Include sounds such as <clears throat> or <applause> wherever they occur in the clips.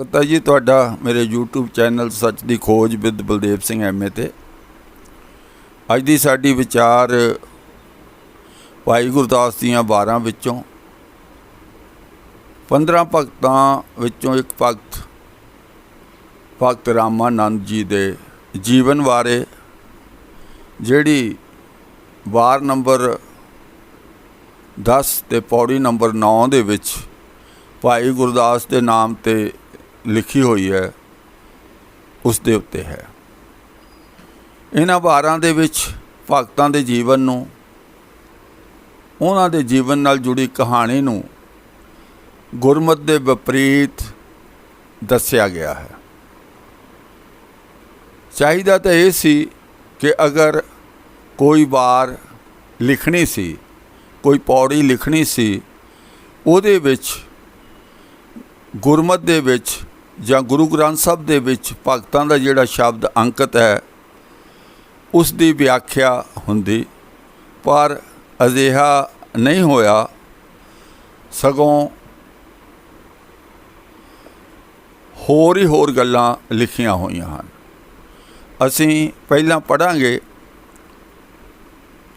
ਪਤਾ ਜੀ, ਤੁਹਾਡਾ ਮੇਰੇ YouTube ਚੈਨਲ ਸੱਚ ਦੀ ਖੋਜ ਵਿਦ ਬਲਦੇਵ ਸਿੰਘ ਐਮਏ ਤੇ। ਅੱਜ ਦੀ ਸਾਡੀ ਵਿਚਾਰ ਭਾਈ ਗੁਰਦਾਸ ਦੀਆਂ 12 ਵਿੱਚੋਂ 15 ਭਗਤਾਂ ਵਿੱਚੋਂ ਇੱਕ ਭਗਤ ਭਗਤ ਰਾਮਾਨੰਦ ਜੀ ਦੇ ਜੀਵਨ ਬਾਰੇ ਜਿਹੜੀ ਵਾਰ ਨੰਬਰ 10 ਤੇ ਪੌੜੀ ਨੰਬਰ 9 ਦੇ ਵਿੱਚ ਭਾਈ ਗੁਰਦਾਸ ਦੇ ਨਾਮ ਤੇ ਲਿਖੀ ਹੋਈ ਹੈ, ਉਸ ਦੇ ਉੱਤੇ ਹੈ। ਇਹਨਾਂ ਵਾਰਾਂ ਦੇ ਵਿੱਚ ਭਗਤਾਂ ਦੇ ਜੀਵਨ ਨੂੰ, ਉਹਨਾਂ ਦੇ ਜੀਵਨ ਨਾਲ ਜੁੜੀ ਕਹਾਣੀ ਨੂੰ ਗੁਰਮਤ ਦੇ ਵਿਪਰੀਤ ਦੱਸਿਆ ਗਿਆ ਹੈ। ਚਾਹੀਦਾ ਤਾਂ ਇਹ ਸੀ ਕਿ ਅਗਰ ਕੋਈ ਵਾਰ ਲਿਖਣੀ ਸੀ, ਕੋਈ ਪੌੜੀ ਲਿਖਣੀ ਸੀ, ਉਹਦੇ ਵਿੱਚ, ਗੁਰਮਤ ਦੇ ਵਿੱਚ ਜਾਂ ਗੁਰੂ ਗ੍ਰੰਥ ਸਾਹਿਬ ਦੇ ਵਿੱਚ ਭਗਤਾਂ ਦਾ ਜਿਹੜਾ ਸ਼ਬਦ ਅੰਕਿਤ ਹੈ ਉਸ ਦੀ ਵਿਆਖਿਆ ਹੁੰਦੀ। ਪਰ ਅਜਿਹਾ ਨਹੀਂ ਹੋਇਆ। ਸਗੋਂ ਹੋਰ ਹੀ ਹੋਰ ਗੱਲਾਂ ਲਿਖੀਆਂ ਹੋਈਆਂ ਹਨ। ਅਸੀਂ ਪਹਿਲਾਂ ਪੜਾਂਗੇ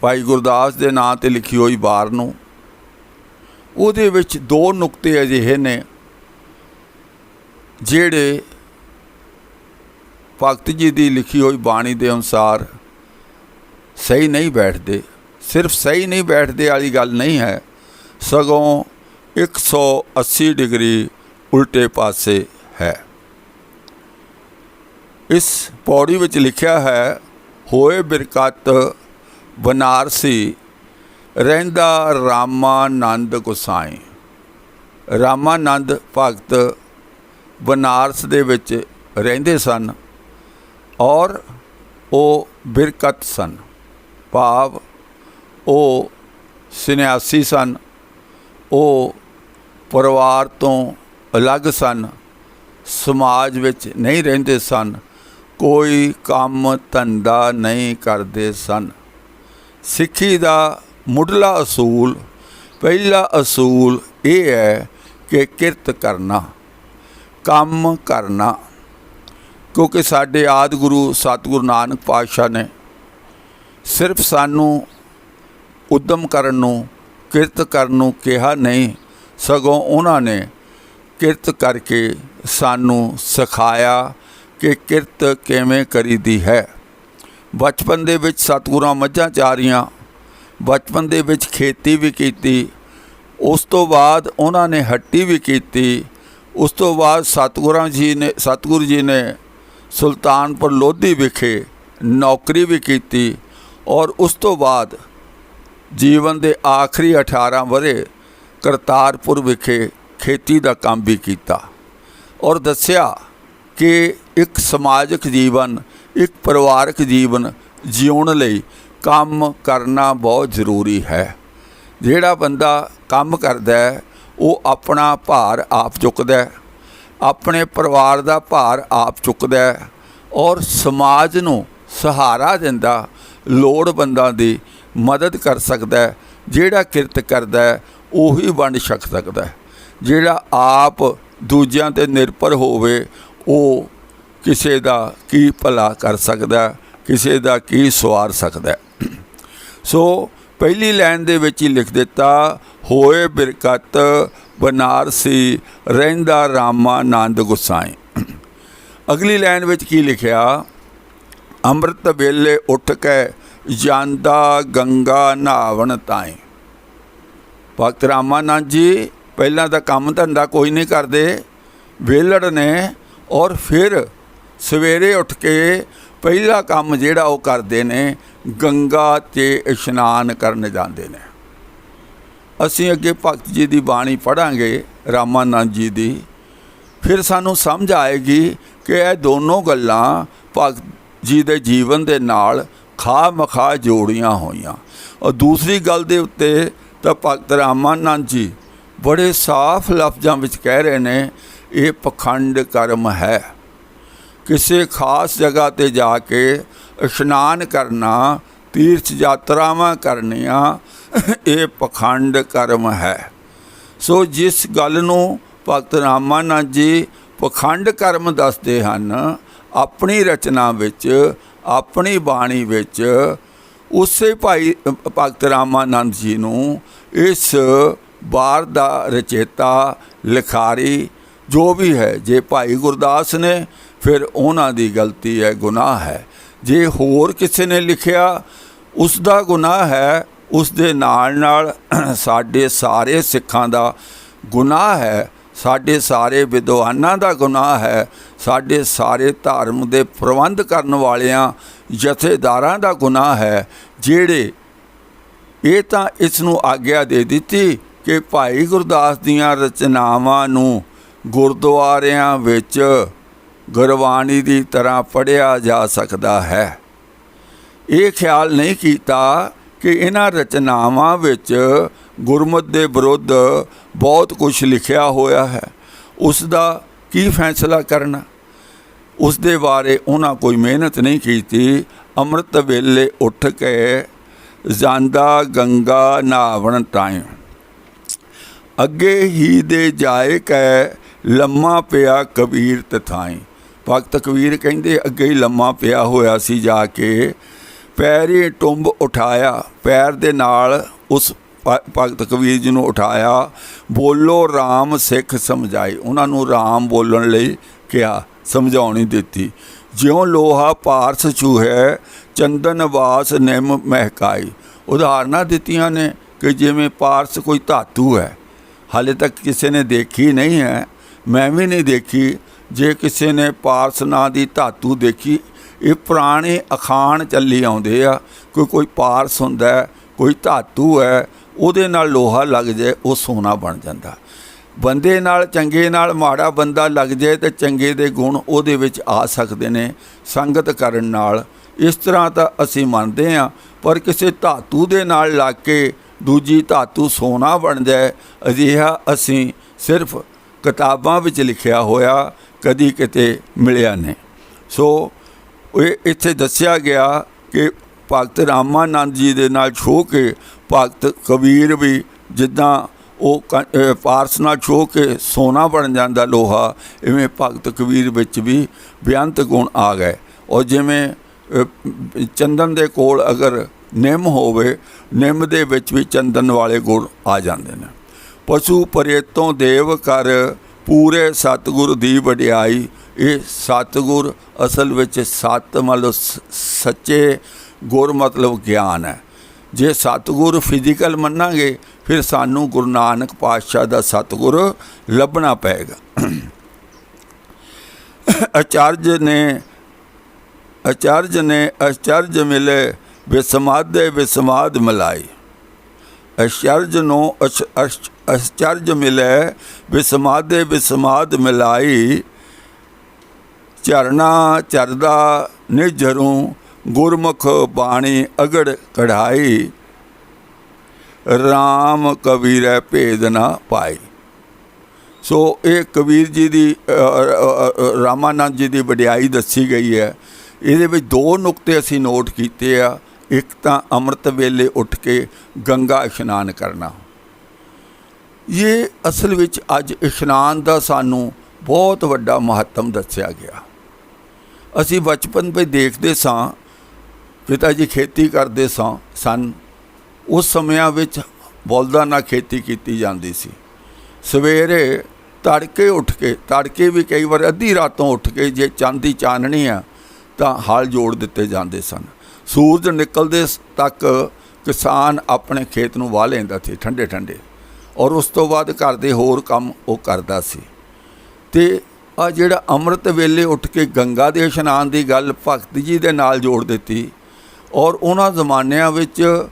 ਭਾਈ ਗੁਰਦਾਸ ਦੇ ਨਾਂ ਤੇ ਲਿਖੀ ਹੋਈ ਵਾਰ ਨੂੰ। ਉਹਦੇ ਵਿੱਚ ਦੋ ਨੁਕਤੇ ਅਜਿਹੇ ਨੇ। ਜਿਹੜੇ ਭਗਤ ਜੀ ਦੀ ਲਿਖੀ ਹੋਈ ਬਾਣੀ ਦੇ ਅਨੁਸਾਰ ਸਹੀ ਨਹੀਂ ਬੈਠਦੇ, ਸਿਰਫ ਸਹੀ ਨਹੀਂ ਬੈਠਦੇ ਵਾਲੀ ਗੱਲ ਨਹੀਂ ਹੈ, ਸਗੋਂ 180 ਡਿਗਰੀ ਉਲਟੇ ਪਾਸੇ ਹੈ। ਇਸ ਪੌੜੀ ਵਿੱਚ ਲਿਖਿਆ ਹੈ, ਹੋਏ ਬਿਰਕਤ ਬਨਾਰਸੀ, ਰਹਿੰਦਾ ਰਾਮਾਨੰਦ ਗੁਸਾਈ। ਰਾਮਾਨੰਦ ਭਗਤ ਬਨਾਰਸ ਦੇ ਵਿੱਚ ਰਹਿੰਦੇ ਸਨ ਔਰ ਉਹ ਬਿਰਕਤ ਸਨ। ਭਾਵ ਉਹ ਸੰਨਿਆਸੀ ਸਨ। ਉਹ ਪਰਿਵਾਰ ਤੋਂ ਅਲੱਗ ਸਨ। ਸਮਾਜ ਵਿੱਚ ਨਹੀਂ ਰਹਿੰਦੇ ਸਨ। ਕੋਈ ਕੰਮ ਧੰਦਾ ਨਹੀਂ ਕਰਦੇ ਸਨ। ਸਿੱਖੀ ਦਾ ਮੁੱਢਲਾ ਅਸੂਲ, ਪਹਿਲਾ ਅਸੂਲ ਇਹ ਹੈ ਕਿ ਕਿਰਤ ਕਰਨਾ। ਕੰਮ ਕਰਨਾ, ਕਿਉਂਕਿ ਸਾਡੇ ਆਦ ਗੁਰੂ ਸਤਿਗੁਰੂ ਨਾਨਕ ਪਾਤਸ਼ਾਹ ਨੇ ਸਿਰਫ ਸਾਨੂੰ ਉਦਮ ਕਰਨ ਨੂੰ, ਕਿਰਤ ਕਰਨ ਨੂੰ ਕਿਹਾ ਨਹੀਂ, ਸਗੋਂ ਉਹਨਾਂ ਨੇ ਕਿਰਤ ਕਰਕੇ ਸਾਨੂੰ ਸਿਖਾਇਆ ਕਿ ਕਿਰਤ ਕਿਵੇਂ ਕਰੀਦੀ ਹੈ। ਬਚਪਨ ਦੇ ਵਿੱਚ ਸਤਿਗੁਰਾਂ ਮੱਝਾਂ ਚਾਰੀਆਂ, ਬਚਪਨ ਦੇ ਵਿੱਚ ਖੇਤੀ ਵੀ ਕੀਤੀ, ਉਸ ਤੋਂ ਬਾਅਦ ਉਹਨਾਂ ਨੇ ਹੱਟੀ ਵੀ ਕੀਤੀ ਉਸ ਤੋਂ ਬਾਅਦ ਸਤਿਗੁਰਾਂ ਜੀ ਨੇ, ਸਤਿਗੁਰੂ ਜੀ ਨੇ ਸੁਲਤਾਨਪੁਰ ਲੋਧੀ ਵਿਖੇ ਨੌਕਰੀ ਵੀ ਕੀਤੀ ਔਰ ਉਸ ਤੋਂ ਬਾਅਦ ਜੀਵਨ ਦੇ ਆਖਰੀ 18 ਵਰੇ ਕਰਤਾਰਪੁਰ ਵਿਖੇ ਖੇਤੀ ਦਾ ਕੰਮ ਵੀ ਕੀਤਾ ਔਰ ਦੱਸਿਆ ਕਿ ਇੱਕ ਸਮਾਜਿਕ ਜੀਵਨ, ਇੱਕ ਪਰਿਵਾਰਕ ਜੀਵਨ ਜਿਉਣ ਲਈ ਕੰਮ ਕਰਨਾ ਬਹੁਤ ਜ਼ਰੂਰੀ ਹੈ। ਜਿਹੜਾ ਬੰਦਾ ਕੰਮ ਕਰਦਾ ਹੈ ਉਹ ਆਪਣਾ ਭਾਰ ਆਪ ਚੁੱਕਦਾ ਆਪਣੇ ਪਰਿਵਾਰ ਦਾ ਭਾਰ ਆਪ ਚੁੱਕਦਾ ਔਰ ਸਮਾਜ ਨੂੰ ਸਹਾਰਾ ਦਿੰਦਾ, ਲੋੜਵੰਦਾਂ ਦੀ ਮਦਦ ਕਰ ਸਕਦਾ ਜਿਹੜਾ ਕਿਰਤ ਕਰਦਾ ਉਹੀ ਵੰਡ ਛਕ ਸਕਦਾ ਜਿਹੜਾ ਆਪ ਦੂਜਿਆਂ ਤੇ ਨਿਰਭਰ ਹੋਵੇ, ਉਹ ਕਿਸੇ ਦਾ ਕੀ ਭਲਾ ਕਰ ਸਕਦਾ ਕਿਸੇ ਦਾ ਕੀ ਸਵਾਰ ਸਕਦਾ ਸੋ ਪਹਿਲੀ ਲਾਈਨ ਦੇ ਵਿੱਚ ਹੀ ਲਿਖ ਦਿੱਤਾ, ਹੋਏ ਬਿਰਕਤ ਬਨਾਰਸੀ ਰਹਿੰਦਾ ਰਾਮਾਨੰਦ ਗੁਸਾਈ। ਅਗਲੀ ਲਾਈਨ ਵਿੱਚ ਕੀ ਲਿਖਿਆ? ਅੰਮ੍ਰਿਤ ਵੇਲੇ ਉੱਠ ਕੇ ਜਾਂਦਾ ਗੰਗਾ ਨਾਵਣ ਤਾਈ। ਭਗਤ ਰਾਮਾਨੰਦ ਜੀ, ਪਹਿਲਾਂ ਤਾਂ ਕੰਮ ਧੰਦਾ ਕੋਈ ਨਹੀਂ ਕਰਦੇ। ਵੇਲੜ ਨੇ ਔਰ ਫਿਰ ਸਵੇਰੇ ਉੱਠ ਕੇ ਪਹਿਲਾ ਕੰਮ ਜਿਹੜਾ ਉਹ ਕਰਦੇ ਨੇ ਗੰਗਾ ਤੇ ਇਸ਼ਨਾਨ ਕਰਨ ਜਾਂਦੇ ਨੇ। ਅਸੀਂ ਅੱਗੇ ਭਗਤ ਜੀ ਦੀ ਬਾਣੀ ਪੜਾਂਗੇ ਰਾਮਾਨੰਦ ਜੀ ਦੀ। ਫਿਰ ਸਾਨੂੰ ਸਮਝ ਆਏਗੀ ਕਿ ਇਹ ਦੋਨੋਂ ਗੱਲਾਂ ਭਗਤ ਜੀ ਦੇ ਜੀਵਨ ਦੇ ਨਾਲ ਖਾ ਮਖਾ ਜੋੜੀਆਂ ਹੋਈਆਂ। ਔਰ ਦੂਸਰੀ ਗੱਲ ਦੇ ਉੱਤੇ ਤਾਂ ਭਗਤ ਰਾਮਾਨੰਦ ਜੀ ਬੜੇ ਸਾਫ਼ ਲਫ਼ਜ਼ਾਂ ਵਿੱਚ ਕਹਿ ਰਹੇ ਨੇ, ਇਹ ਪਖੰਡ ਕਰਮ ਹੈ। ਕਿਸੇ ਖਾਸ ਜਗ੍ਹਾ ਤੇ ਜਾ ਕੇ ਇਸ਼ਨਾਨ ਕਰਨਾ ਤੀਰਥ ਯਾਤਰਾਵਾਂ ਕਰਨੀਆਂ ਇਹ ਪਖੰਡ ਕਰਮ ਹੈ। ਸੋ ਜਿਸ ਗੱਲ ਨੂੰ ਭਗਤ ਰਾਮਾਨੰਦ ਜੀ ਪਖੰਡ ਕਰਮ ਦੱਸਦੇ ਹਨ ਆਪਣੀ ਰਚਨਾ ਵਿੱਚ ਆਪਣੀ ਬਾਣੀ ਵਿੱਚ ਉਸੇ ਭਾਈ ਅ, ਭਗਤ ਰਾਮਾਨੰਦ ਜੀ ਨੂੰ ਇਸ ਬਾਰ ਦਾ ਰਚੇਤਾ ਲਿਖਾਰੀ ਜੋ ਵੀ ਹੈ ਜੇ ਭਾਈ ਗੁਰਦਾਸ ਨੇ ਫਿਰ ਉਹਨਾਂ ਦੀ ਗਲਤੀ ਹੈ ਗੁਨਾਹ ਹੈ। ਜੇ ਹੋਰ ਕਿਸੇ ਨੇ ਲਿਖਿਆ, ਉਸ ਦਾ ਗੁਨਾਹ ਹੈ, ਉਸ ਦੇ ਨਾਲ ਨਾਲ <clears throat> ਸਾਡੇ ਸਾਰੇ ਸਿੱਖਾਂ ਦਾ ਗੁਨਾਹ ਹੈ, ਸਾਡੇ ਸਾਰੇ ਵਿਦਵਾਨਾਂ ਦਾ ਗੁਨਾਹ ਹੈ, ਸਾਡੇ ਸਾਰੇ ਧਰਮ ਦੇ ਪ੍ਰਬੰਧ ਕਰਨ ਵਾਲਿਆਂ, ਜਥੇਦਾਰਾਂ ਦਾ ਗੁਨਾਹ ਹੈ, ਜਿਹੜੇ ਇਹ ਤਾਂ ਇਸ ਨੂੰ ਆਗਿਆ ਦੇ ਦਿੱਤੀ ਕਿ ਭਾਈ ਗੁਰਦਾਸ ਦੀਆਂ ਰਚਨਾਵਾਂ ਨੂੰ ਗੁਰਦੁਆਰਿਆਂ ਵਿੱਚ ਗੁਰਬਾਣੀ ਦੀ ਤਰ੍ਹਾਂ ਪੜ੍ਹਿਆ ਜਾ ਸਕਦਾ ਹੈ। ਇਹ ਖਿਆਲ ਨਹੀਂ ਕੀਤਾ ਕਿ ਇਹਨਾਂ ਰਚਨਾਵਾਂ ਵਿੱਚ ਗੁਰਮਤ ਦੇ ਵਿਰੁੱਧ ਬਹੁਤ ਕੁਝ ਲਿਖਿਆ ਹੋਇਆ ਹੈ। ਉਸ ਦਾ ਕੀ ਫੈਸਲਾ ਕਰਨਾ? ਉਸ ਦੇ ਬਾਰੇ ਉਹਨਾਂ ਕੋਈ ਮਿਹਨਤ ਨਹੀਂ ਕੀਤੀ। ਅੰਮ੍ਰਿਤ ਵੇਲੇ ਉੱਠ ਕੇ ਜਾਂਦਾ ਗੰਗਾ ਨਾਵਣ ਟਾਈਮ ਅੱਗੇ ਹੀ ਦੇ ਜਾਏ ਕੈ ਲੰਮਾ ਪਿਆ ਕਬੀਰ ਤਥਾਈ। ਭਗਤ ਕਬੀਰ ਕਹਿੰਦੇ, ਅੱਗੇ ਹੀ ਲੰਮਾ ਪਿਆ ਹੋਇਆ ਸੀ ਜਾ ਕੇ। ਪੈਰ ਹੀ ਟੁੰਬ ਉਠਾਇਆ। ਪੈਰ ਦੇ ਨਾਲ ਉਸ ਭ- ਭਗਤ ਕਬੀਰ ਜੀ ਨੂੰ ਉਠਾਇਆ। ਬੋਲੋ RAM ਸਿੱਖ ਸਮਝਾਈ। ਉਹਨਾਂ ਨੂੰ RAM ਬੋਲਣ ਲਈ ਕਿਹਾ, ਸਮਝਾਉਣੀ ਦਿੱਤੀ। ਜਿਉਂ ਲੋਹਾ ਪਾਰਸ ਛੂਹੈ ਚੰਦਨ ਵਾਸ ਨਿਮ ਮਹਿਕਾਈ। ਉਦਾਹਰਨਾਂ ਦਿੱਤੀਆਂ ਨੇ ਕਿ ਜਿਵੇਂ ਪਾਰਸ ਕੋਈ ਧਾਤੂ ਹੈ। ਹਾਲੇ ਤੱਕ ਕਿਸੇ ਨੇ ਦੇਖੀ ਨਹੀਂ ਹੈ। ਮੈਂ ਵੀ ਨਹੀਂ ਦੇਖੀ। ਜੇ ਕਿਸੇ ਨੇ ਪਾਰਸ ਨਾਂ ਦੀ ਧਾਤੂ ਦੇਖੀ, ਇਹ ਪੁਰਾਣੇ ਅਖਾਣ ਚੱਲੀ ਆਉਂਦੇ ਆ। ਕੋਈ ਕੋਈ ਪਾਰਸ ਹੁੰਦਾ ਕੋਈ ਧਾਤੂ ਹੈ, ਉਹਦੇ ਨਾਲ ਲੋਹਾ ਲੱਗ ਜਾਏ, ਉਹ ਸੋਨਾ ਬਣ ਜਾਂਦਾ। ਬੰਦੇ ਨਾਲ, ਚੰਗੇ ਨਾਲ ਮਾੜਾ ਬੰਦਾ ਲੱਗ ਜਾਏ ਤੇ ਚੰਗੇ ਦੇ ਗੁਣ ਉਹਦੇ ਵਿੱਚ ਆ ਸਕਦੇ ਨੇ ਸੰਗਤ ਕਰਨ ਨਾਲ। ਇਸ ਤਰ੍ਹਾਂ ਤਾਂ ਅਸੀਂ ਮੰਨਦੇ ਹਾਂ, ਪਰ ਕਿਸੇ ਧਾਤੂ ਦੇ ਨਾਲ ਲੱਗ ਕੇ ਦੂਜੀ ਧਾਤੂ ਸੋਨਾ ਬਣ ਜਾਏ, ਅਜਿਹਾ ਅਸੀਂ ਸਿਰਫ ਕਿਤਾਬਾਂ ਵਿੱਚ ਲਿਖਿਆ ਹੋਇਆ ਕਦੀ ਕਿਤੇ ਮਿਲਿਆ ਨਹੀਂ। ਸੋ, ਇਹ ਇੱਥੇ ਦੱਸਿਆ ਗਿਆ ਕਿ ਭਗਤ ਰਾਮਾਨੰਦ ਜੀ ਦੇ ਨਾਲ ਛੋ ਕੇ ਭਗਤ ਕਬੀਰ ਵੀ ਜਿੱਦਾਂ ਉਹ ਕ- ਪਾਰਸ ਨਾਲ ਛੋ ਕੇ ਸੋਨਾ ਬਣ ਜਾਂਦਾ ਲੋਹਾ, ਇਵੇਂ ਭਗਤ ਕਬੀਰ ਵਿੱਚ ਵੀ ਬੇਅੰਤ ਗੁਣ ਆ ਗਏ। ਔਰ ਜਿਵੇਂ ਚੰਦਨ ਦੇ ਕੋਲ ਅਗਰ ਨਿੰਮ ਹੋਵੇ, ਨਿੰਮ ਦੇ ਵਿੱਚ ਵੀ ਚੰਦਨ ਵਾਲੇ ਗੁਣ ਆ ਜਾਂਦੇ ਨੇ। ਪਸ਼ੂ ਪਰੇਤੋਂ ਦੇਵ ਕਰ ਪੂਰੇ ਸਤਿਗੁਰ ਦੀ ਵਡਿਆਈ। ਇਹ ਸਤਿਗੁਰ ਅਸਲ ਵਿੱਚ ਸਤ ਮਤਲਬ ਸੱਚੇ ਗੁਰ ਮਤਲਬ ਗਿਆਨ ਹੈ। ਜੇ ਸਤਿਗੁਰ ਫਿਜ਼ੀਕਲ ਮੰਨਾਂਗੇ, ਫਿਰ ਸਾਨੂੰ ਗੁਰੂ ਨਾਨਕ ਪਾਤਸ਼ਾਹ ਦਾ ਸਤਿਗੁਰ ਲੱਭਣਾ ਪਏਗਾ। ਅਚਾਰਜ ਨੇ ਅਚਾਰਜ ਨੇ ਅਚਰਜ ਮਿਲੇ ਵਿਸਮਾਦੇ ਵਿਸਮਾਦ ਮਿਲਾਈ। ਅਚਰਜ ਨੂੰ ਅਚ- ਅਚ- ਅਚਰਜ ਮਿਲੇ ਵਿਸਮਾਦੇ ਵਿਸਮਾਦ ਮਿਲਾਈ। ਚਰਨਾ ਚਰਦਾ ਨਿਜਰੂ ਗੁਰਮੁਖ ਬਾਣੀ ਅਗੜ ਕਢਾਈ। RAM ਕਬੀਰੈ ਭੇਦ ਨਾ ਪਾਈ। ਸੋ ਇਹ ਕਬੀਰ ਜੀ ਦੀ ਰਾਮਾਨੰਦ ਜੀ ਦੀ ਵਡਿਆਈ ਦੱਸੀ ਗਈ ਹੈ। ਇਹਦੇ ਵਿੱਚ ਦੋ ਨੁਕਤੇ ਅਸੀਂ ਨੋਟ ਕੀਤੇ ਆ। ਇੱਕ ਤਾਂ ਅੰਮ੍ਰਿਤ ਵੇਲੇ ਉੱਠ ਕੇ ਗੰਗਾ ਇਸ਼ਨਾਨ ਕਰਨਾ। ਇਹ ਅਸਲ ਵਿੱਚ ਅੱਜ ਇਸ਼ਨਾਨ ਦਾ ਸਾਨੂੰ ਬਹੁਤ ਵੱਡਾ ਮਹੱਤਵ ਦੱਸਿਆ ਗਿਆ। ਅਸੀਂ ਬਚਪਨ ਵਿੱਚ ਦੇਖਦੇ ਸਾਂ, ਪਿਤਾ ਜੀ ਖੇਤੀ ਕਰਦੇ ਸਾਂ, ਸਨ। ਉਸ ਸਮਿਆਂ ਵਿੱਚ ਬਲਦਾਂ ਨਾਲ ਖੇਤੀ ਕੀਤੀ ਜਾਂਦੀ ਸੀ। ਸਵੇਰੇ ਤੜਕੇ ਉੱਠ ਕੇ, ਤੜਕੇ ਵੀ ਕਈ ਵਾਰ ਅੱਧੀ ਰਾਤੋਂ ਉੱਠ ਕੇ ਜੇ ਚਾਂਦੀ ਚਾਨਣੀ ਆ, ਤਾਂ ਹਲ ਜੋੜ ਦਿੱਤੇ ਜਾਂਦੇ ਸਨ। ਸੂਰਜ ਨਿਕਲਦੇ ਤੱਕ ਕਿਸਾਨ ਆਪਣੇ ਖੇਤ ਨੂੰ ਵਾਹ ਲੈਂਦਾ ਸੀ, ਠੰਡੇ ਠੰਡੇ। ਔਰ ਉਸ ਤੋਂ ਬਾਅਦ ਘਰ ਦੇ ਹੋਰ ਕੰਮ ਉਹ ਕਰਦਾ ਸੀ। ਤੇ ਆ ਜਿਹੜਾ ਅੰਮ੍ਰਿਤ ਵੇਲੇ ਉੱਠ ਕੇ ਗੰਗਾ ਦੇ ਇਸ਼ਨਾਨ ਦੀ ਗੱਲ ਭਗਤ ਜੀ ਦੇ ਨਾਲ ਜੋੜ ਦਿੱਤੀ, ਔਰ ਉਹਨਾਂ ਜ਼ਮਾਨਿਆਂ ਵਿੱਚ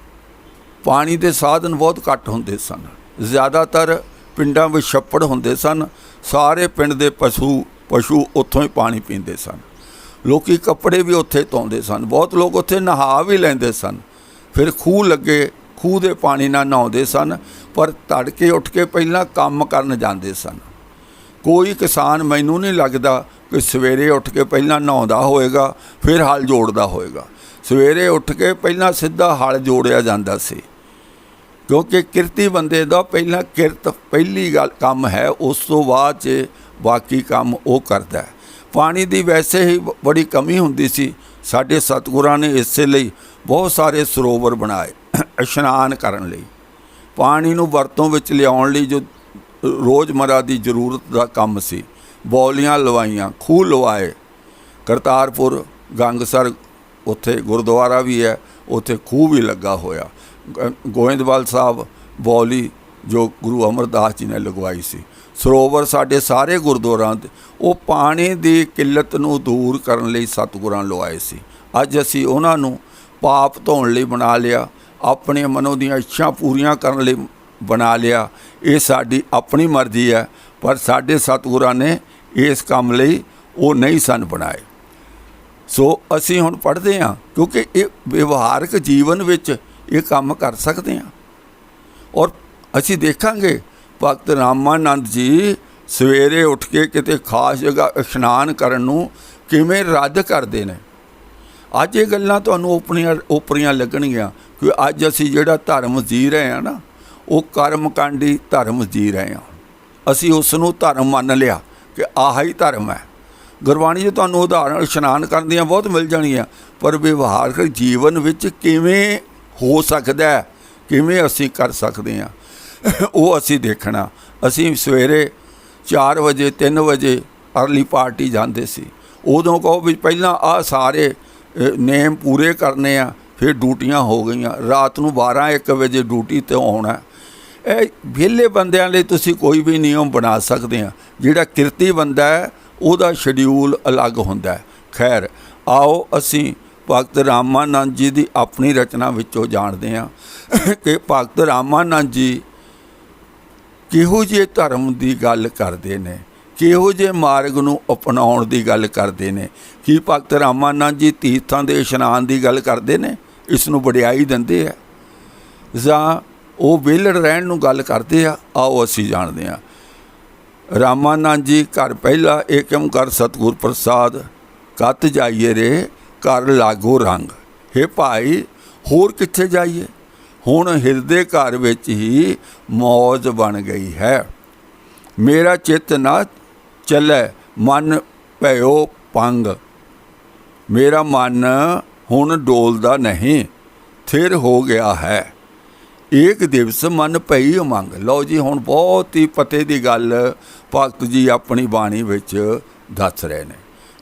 ਪਾਣੀ ਦੇ ਸਾਧਨ ਬਹੁਤ ਘੱਟ ਹੁੰਦੇ ਸਨ। ਜ਼ਿਆਦਾਤਰ ਪਿੰਡਾਂ ਵਿੱਚ ਛੱਪੜ ਹੁੰਦੇ ਸਨ, ਸਾਰੇ ਪਿੰਡ ਦੇ ਪਸ਼ੂ ਪਸ਼ੂ ਉੱਥੋਂ ਹੀ ਪਾਣੀ ਪੀਂਦੇ ਸਨ। ਲੋਕੀ ਕੱਪੜੇ ਵੀ ਉੱਥੇ ਧੋਂਦੇ ਸਨ, ਬਹੁਤ ਲੋਕ ਉੱਥੇ ਨਹਾ ਵੀ ਲੈਂਦੇ ਸਨ। ਫਿਰ ਖੂਹ ਲੱਗੇ, ਖੂਹ ਦੇ ਪਾਣੀ ਨਾਲ ਨਹਾਉਂਦੇ ਸਨ, ਪਰ ਤੜਕੇ ਉੱਠ ਕੇ ਪਹਿਲਾਂ ਕੰਮ ਕਰਨ ਜਾਂਦੇ ਸਨ। ਕੋਈ ਕਿਸਾਨ ਮੈਨੂੰ ਨਹੀਂ ਲੱਗਦਾ ਕਿ ਸਵੇਰੇ ਉੱਠ ਕੇ ਪਹਿਲਾਂ ਨਹਾਉਂਦਾ ਹੋਵੇਗਾ ਫਿਰ ਹਲ ਜੋੜਦਾ ਹੋਵੇਗਾ ਸਵੇਰੇ ਉੱਠ ਕੇ ਪਹਿਲਾਂ ਸਿੱਧਾ ਹਲ ਜੋੜਿਆ ਜਾਂਦਾ ਸੀ। ਕਿਉਂਕਿ ਕਿਰਤੀ ਬੰਦੇ ਦਾ ਪਹਿਲਾਂ ਕਿਰਤ, ਪਹਿਲੀ ਗੱਲ ਕੰਮ ਹੈ, ਉਸ ਤੋਂ ਬਾਅਦ 'ਚ ਬਾਕੀ ਕੰਮ ਉਹ ਕਰਦਾ ਹੈ। ਪਾਣੀ ਦੀ ਵੈਸੇ ਹੀ ਬੜੀ ਕਮੀ ਹੁੰਦੀ ਸੀ। ਸਾਡੇ ਸਤਿਗੁਰਾਂ ਨੇ ਇਸੇ ਲਈ ਬਹੁਤ ਸਾਰੇ ਸਰੋਵਰ ਬਣਾਏ, ਇਸ਼ਨਾਨ ਕਰਨ ਲਈ। ਪਾਣੀ ਨੂੰ ਵਰਤੋਂ ਵਿੱਚ ਲਿਆਉਣ ਲਈ ਜੋ ਰੋਜ਼ਮਰਾ ਦੀ ਜ਼ਰੂਰਤ ਦਾ ਕੰਮ ਸੀ, ਬੌਲੀਆਂ ਲਵਾਈਆਂ, ਖੂਹ ਲਵਾਏ। ਕਰਤਾਰਪੁਰ, ਗੰਗਸਰ ਉੱਥੇ ਗੁਰਦੁਆਰਾ ਵੀ ਹੈ, ਉੱਥੇ ਖੂਹ ਵੀ ਲੱਗਾ ਹੋਇਆ। ਗ- ਗੋਇੰਦਵਾਲ ਸਾਹਿਬ ਬੌਲੀ ਜੋ ਗੁਰੂ ਅਮਰਦਾਸ ਜੀ ਨੇ ਲਗਵਾਈ ਸੀ। ਸਰੋਵਰ ਸਾਡੇ ਸਾਰੇ ਗੁਰਦੁਆਰਾਂ ਦੇ ਉਹ ਪਾਣੀ ਦੀ ਕਿੱਲਤ ਨੂੰ ਦੂਰ ਕਰਨ ਲਈ ਸਤਿਗੁਰਾਂ ਲਵਾਏ ਸੀ। ਅੱਜ ਅਸੀਂ ਉਹਨਾਂ ਨੂੰ ਪਾਪ ਧੋਣ ਲਈ ਬਣਾ ਲਿਆ ਆਪਣੇ ਮਨੋਂ ਦੀਆਂ ਇੱਛਾ ਪੂਰੀਆਂ ਕਰਨ ਲਈ ਬਣਾ ਲਿਆ। ਇਹ ਸਾਡੀ ਆਪਣੀ ਮਰਜ਼ੀ ਹੈ, ਪਰ ਸਾਡੇ ਸਤਿਗੁਰਾਂ ਨੇ ਇਸ ਕੰਮ ਲਈ ਉਹ ਨਹੀਂ ਸਨ ਬਣਾਏ। ਸੋ ਅਸੀਂ ਹੁਣ ਪੜ੍ਹਦੇ ਹਾਂ, ਕਿਉਂਕਿ ਇਹ ਵਿਵਹਾਰਕ ਜੀਵਨ ਵਿੱਚ ਇਹ ਕੰਮ ਕਰ ਸਕਦੇ ਹਾਂ। ਔਰ ਅਸੀਂ ਦੇਖਾਂਗੇ ਭਗਤ ਰਾਮਾਨੰਦ ਜੀ ਸਵੇਰੇ ਉੱਠ ਕੇ ਕਿਤੇ ਖਾਸ ਜਗ੍ਹਾ ਇਸ਼ਨਾਨ ਕਰਨ ਨੂੰ ਕਿਵੇਂ ਰੱਦ ਕਰਦੇ ਨੇ? ਅੱਜ ਇਹ ਗੱਲਾਂ ਤੁਹਾਨੂੰ ਉਪਰੀਆਂ ਉਪਰੀਆਂ ਲੱਗਣਗੀਆਂ ਕਿ ਅੱਜ ਅਸੀਂ ਜਿਹੜਾ ਧਰਮ ਜੀ ਰਹੇ ਹਾਂ ਨਾ, ਉਹ ਕਰਮਕਾਂਡੀ ਧਰਮ ਜੀ ਰਹੇ ਹਾਂ। ਅਸੀਂ ਉਸ ਨੂੰ ਧਰਮ ਮੰਨ ਲਿਆ ਕਿ ਆਹ ਹੀ ਧਰਮ ਹੈ। ਗੁਰਬਾਣੀ 'ਚ ਤੁਹਾਨੂੰ ਉਦਾਹਰਣ ਇਸ਼ਨਾਨ ਕਰਨ ਦੀਆਂ ਬਹੁਤ ਮਿਲ ਜਾਣਗੀਆਂ, ਪਰ ਵਿਵਹਾਰਕ ਜੀਵਨ ਵਿੱਚ ਕਿਵੇਂ ਹੋ ਸਕਦਾ ਕਿਵੇਂ ਅਸੀਂ ਕਰ ਸਕਦੇ ਹਾਂ? ਉਹ ਅਸੀਂ ਦੇਖਣਾ। ਅਸੀਂ ਸਵੇਰੇ 4 ਵਜੇ 3 ਵਜੇ ਅਰਲੀ ਪਾਰਟੀ ਜਾਂਦੇ ਸੀ। ਉਦੋਂ ਕਹੋ ਵੀ ਪਹਿਲਾਂ ਆ ਸਾਰੇ ਨੇਮ ਪੂਰੇ ਕਰਨੇ ਆ, ਫਿਰ ਡਿਊਟੀਆਂ ਹੋ ਗਈਆਂ। ਰਾਤ ਨੂੰ 12 1 ਵਜੇ ਡਿਊਟੀ ਤੇ ਆਉਣਾ। ਇਹ ਵਿਹਲੇ ਬੰਦਿਆਂ ਲਈ ਤੁਸੀਂ ਕੋਈ ਵੀ ਨਿਯਮ ਬਣਾ ਸਕਦੇ ਆ। ਜਿਹੜਾ ਕਿਰਤੀ ਬੰਦਾ ਹੈ, ਉਹਦਾ ਸ਼ਡਿਊਲ ਅਲੱਗ ਹੁੰਦਾ ਹੈ। ਖੈਰ, ਆਓ ਅਸੀਂ ਭਗਤ ਰਾਮਾਨੰਦ ਜੀ ਦੀ ਆਪਣੀ ਰਚਨਾ ਵਿੱਚੋਂ ਜਾਣਦੇ ਹਾਂ ਕਿ ਭਗਤ ਰਾਮਾਨੰਦ ਜੀ ਕਿਹੋ ਜਿਹੇ ਧਰਮ ਦੀ ਗੱਲ ਕਰਦੇ ਨੇ, ਕਿਹੋ ਜਿਹੇ ਮਾਰਗ ਨੂੰ ਅਪਣਾਉਣ ਦੀ ਗੱਲ ਕਰਦੇ ਨੇ, ਕੀ ਭਗਤ ਰਾਮਾਨੰਦ ਜੀ ਤੀਰਥਾਂ ਦੇ ਇਸ਼ਨਾਨ ਦੀ ਗੱਲ ਕਰਦੇ ਨੇ, ਇਸ ਨੂੰ ਵਡਿਆਈ ਦਿੰਦੇ ਆ? ਜਾਂ ਉਹ ਵਿਹਲੜ ਰਹਿਣ ਨੂੰ ਗੱਲ ਕਰਦੇ ਆ? ਆਓ ਅਸੀਂ ਜਾਣਦੇ ਆ ਰਾਮਾਨੰਦ ਜੀ ਘਰ ਪਹਿਲਾ ਏਕਮ ਕਰ ਸਤਗੁਰ ਪ੍ਰਸਾਦ, ਕੱਤ ਜਾਈਏ ਰੇ, ਘਰ ਲਾਗੋ ਰੰਗ। ਹੇ ਭਾਈ, ਹੋਰ ਕਿੱਥੇ ਜਾਈਏ? ਹੁਣ ਹਿਰਦੇ ਘਰ ਵਿੱਚ ਹੀ ਮੌਜ ਬਣ ਗਈ ਹੈ। ਮੇਰਾ ਚਿੱਤ ਨਾ ਚੱਲੇ, ਮਨ ਭਇਓ ਪੰਗ ਮੇਰਾ ਮਨ ਹੁਣ ਡੋਲਦਾ ਨਹੀਂ, ਥਿਰ ਹੋ ਗਿਆ ਹੈ। ਇੱਕ ਦਿਵਸ ਮਨ ਭਈ ਮੰਗ ਲਓ ਜੀ, ਹੁਣ ਬਹੁਤ ਹੀ ਪਤੇ ਦੀ ਗੱਲ ਭਗਤ ਜੀ ਆਪਣੀ ਬਾਣੀ ਵਿੱਚ ਦੱਸ ਰਹੇ ਨੇ।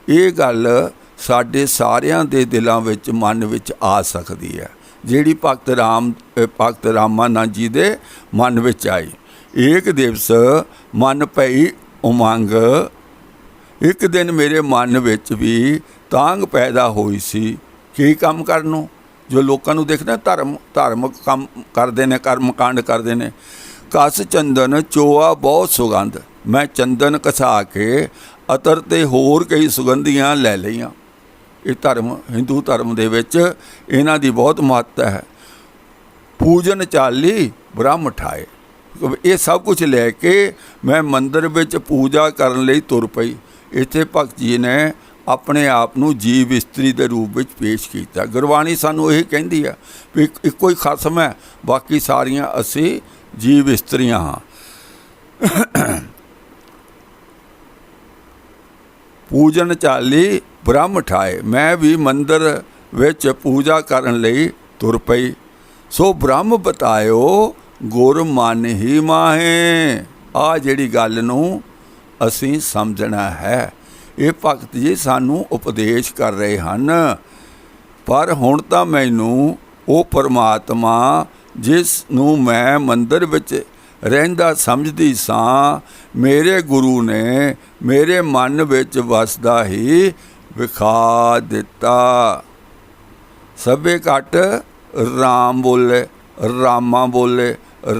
ਇਹ ਗੱਲ ਸਾਡੇ ਸਾਰਿਆਂ ਦੇ ਦਿਲਾਂ ਵਿੱਚ, ਮਨ ਵਿੱਚ ਆ ਸਕਦੀ ਹੈ। ਜਿਹੜੀ ਭਗਤ ਰਾਮ ਭਗਤ ਰਾਮਾਨੰਦ ਜੀ ਦੇ ਮਨ ਵਿੱਚ ਆਈ। ਏਕ ਦਿਵਸ ਮਨ ਪਈ ਉਮੰਗ, ਇੱਕ ਦਿਨ ਮੇਰੇ ਮਨ ਵਿੱਚ ਵੀ ਤਾਂਗ ਪੈਦਾ ਹੋਈ ਸੀ। ਕੀ ਕੰਮ ਕਰਨ ਨੂੰ? ਜੋ ਲੋਕਾਂ ਨੂੰ ਦੇਖਦਾ ਧਰਮ ਧਾਰਮਿਕ ਕੰਮ ਕਰਦੇ ਨੇ, ਕਰਮ ਕਾਂਡ ਕਰਦੇ ਨੇ। ਕਸ ਚੰਦਨ ਚੋਆ ਬਹੁਤ ਸੁਗੰਧ। ਮੈਂ ਚੰਦਨ ਕਸਾ ਕੇ ਅਤਰ ਤੇ ਹੋਰ ਕਈ ਸੁਗੰਧੀਆਂ ਲੈ ਲਈਆਂ। ਇਹ ਧਰਮ ਹਿੰਦੂ ਧਰਮ ਦੇ ਵਿੱਚ ਇਹਨਾਂ ਦੀ ਬਹੁਤ ਮਹੱਤਤਾ ਹੈ। ਪੂਜਨ ਚਾਲੀ, ਬ੍ਰਹਮ ਠਾਏ ਇਹ ਸਭ ਕੁਝ ਲੈ ਕੇ ਮੈਂ ਮੰਦਿਰ ਵਿੱਚ ਪੂਜਾ ਕਰਨ ਲਈ ਤੁਰ ਪਈ। ਇੱਥੇ ਭਗਤ ਜੀ ਨੇ ਆਪਣੇ ਆਪ ਨੂੰ ਜੀਵ ਇਸਤਰੀ ਦੇ ਰੂਪ ਵਿੱਚ ਪੇਸ਼ ਕੀਤਾ। ਗੁਰਬਾਣੀ ਸਾਨੂੰ ਇਹ ਕਹਿੰਦੀ ਹੈ ਵੀ ਇੱਕੋ ਹੀ ਖਸਮ ਹੈ, ਬਾਕੀ ਸਾਰੀਆਂ ਅਸੀਂ ਜੀਵ ਇਸਤਰੀਆਂ ਹਾਂ। ਪੂਜਨ ਚਾਲੀ ਬ੍ਰਹਮ ਠਾਏ, ਮੈਂ ਵੀ ਮੰਦਰ ਵਿੱਚ ਪੂਜਾ ਕਰਨ ਲਈ ਤੁਰ ਪਈ। ਸੋ ਬ੍ਰਹਮ ਬਤਾਇਓ, ਗੁਰ ਮਨ ਹੀ ਮਾਹੇ। ਆ ਜਿਹੜੀ ਗੱਲ ਨੂੰ ਅਸੀਂ ਸਮਝਣਾ ਹੈ। ਇਹ ਭਗਤ ਜੀ ਸਾਨੂੰ ਉਪਦੇਸ਼ ਕਰ ਰਹੇ ਹਨ। ਪਰ ਹੁਣ ਤਾਂ ਮੈਨੂੰ ਉਹ ਪਰਮਾਤਮਾ ਜਿਸ ਨੂੰ ਮੈਂ ਮੰਦਰ ਵਿੱਚ ਰਹਿੰਦਾ ਸਮਝਦੀ ਸਾਂ, ਮੇਰੇ ਗੁਰੂ ਨੇ ਮੇਰੇ ਮਨ ਵਿੱਚ ਵਸਦਾ ਹੀ ਵਿਖਾ ਦਿੱਤਾ। ਸਭੇ ਘਟ ਰਾਮ ਬੋਲੇ, ਰਾਮਾ ਬੋਲੇ,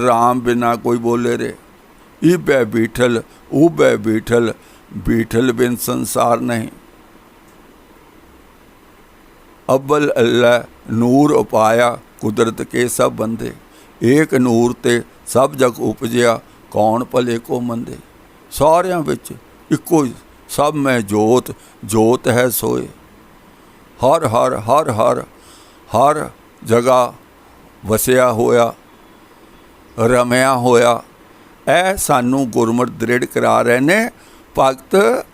ਰਾਮ ਬਿਨਾ ਕੋਈ ਬੋਲੇ ਰੇ। ਇਹ ਬੈ ਬੀਠਲ ਉਹ ਬੈ ਬੀਠਲ ਬੀਠਲ ਬਿਨ ਸੰਸਾਰ ਨਹੀਂ। ਅਬਲ ਅੱਲਾ ਨੂਰ ਉਪਾਇਆ ਕੁਦਰਤ ਕੇ ਸਭ ਬੰਦੇ। ਏਕ ਨੂਰ ਤੇ ਸਭ ਜਗ ਉਪਜਿਆ, ਕੌਣ ਭਲੇ ਕੋ ਮੰਦੇ। ਸਾਰਿਆਂ ਵਿੱਚ ਇੱਕੋ ਹੀ ਸਭ ਮੈਂ ਜੋਤ ਜੋਤ ਹੈ ਸੋਏ। ਹਰ ਹਰ ਹਰ ਹਰ ਹਰ ਜਗ੍ਹਾ ਵਸਿਆ ਹੋਇਆ, ਰਮਿਆ ਹੋਇਆ ਇਹ ਸਾਨੂੰ ਗੁਰਮਤਿ ਦ੍ਰਿੜ ਕਰਾ ਰਹੇ ਨੇ ਭਗਤ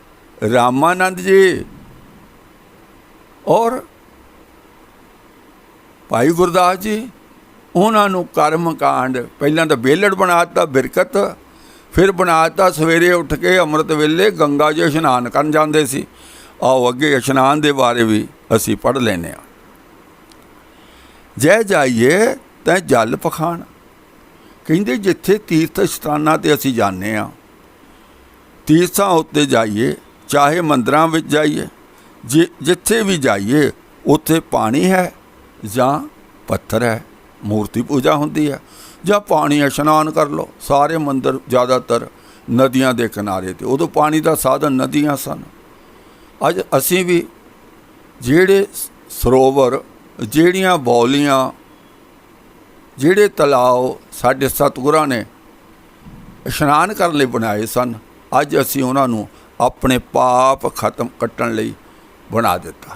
ਰਾਮਾਨੰਦ ਜੀ। ਔਰ ਭਾਈ ਗੁਰਦਾਸ ਜੀ, ਉਹਨਾਂ ਨੂੰ ਕਰਮ ਕਾਂਡ, ਪਹਿਲਾਂ ਤਾਂ ਬੇਲੜ ਬਣਾਤਾ ਬਿਰਕਤ ਫਿਰ ਬਣਾਤਾ ਸਵੇਰੇ ਉੱਠ ਕੇ ਅੰਮ੍ਰਿਤ ਵੇਲੇ ਗੰਗਾ ਜੀ ਇਸ਼ਨਾਨ ਕਰਨ ਜਾਂਦੇ ਸੀ। ਆਓ ਅੱਗੇ ਇਸ਼ਨਾਨ ਦੇ ਬਾਰੇ ਵੀ ਅਸੀਂ ਪੜ੍ਹ ਲੈਨੇ ਆ ਜੈ ਜਾਈਏ ਤੈ ਜਲ ਪਖਾਣ। ਕਹਿੰਦੇ ਜਿੱਥੇ ਤੀਰਥ ਸਥਾਨਾਂ ਤੇ ਅਸੀਂ ਜਾਂਦੇ ਆ ਤੀਰਥਾਂ ਉੱਤੇ ਜਾਈਏ, ਚਾਹੇ ਮੰਦਰਾਂ ਵਿੱਚ ਜਾਈਏ, ਜਿ- ਜਿੱਥੇ ਵੀ ਜਾਈਏ, ਉੱਥੇ ਪਾਣੀ ਹੈ ਜਾਂ ਪੱਥਰ ਹੈ, ਮੂਰਤੀ ਪੂਜਾ ਹੁੰਦੀ ਹੈ। ਜਾਂ ਪਾਣੀ ਇਸ਼ਨਾਨ ਕਰ ਲਓ, ਸਾਰੇ ਮੰਦਰ ਜ਼ਿਆਦਾਤਰ ਨਦੀਆਂ ਦੇ ਕਿਨਾਰੇ ਤੇ। ਉਦੋਂ ਪਾਣੀ ਦਾ ਸਾਧਨ ਨਦੀਆਂ ਸਨ। ਅੱਜ ਅਸੀਂ ਵੀ ਜਿਹੜੇ ਸਰੋਵਰ, ਜਿਹੜੀਆਂ ਬੌਲੀਆਂ, ਜਿਹੜੇ ਤਲਾਅ ਸਾਡੇ ਸਤਿਗੁਰਾਂ ਨੇ ਇਸ਼ਨਾਨ ਕਰਨ ਲਈ ਬਣਾਏ ਸਨ, ਅੱਜ ਅਸੀਂ ਉਹਨਾਂ ਨੂੰ ਆਪਣੇ ਪਾਪ ਖਤਮ ਕੱਟਣ ਲਈ ਬਣਾ ਦਿੱਤਾ।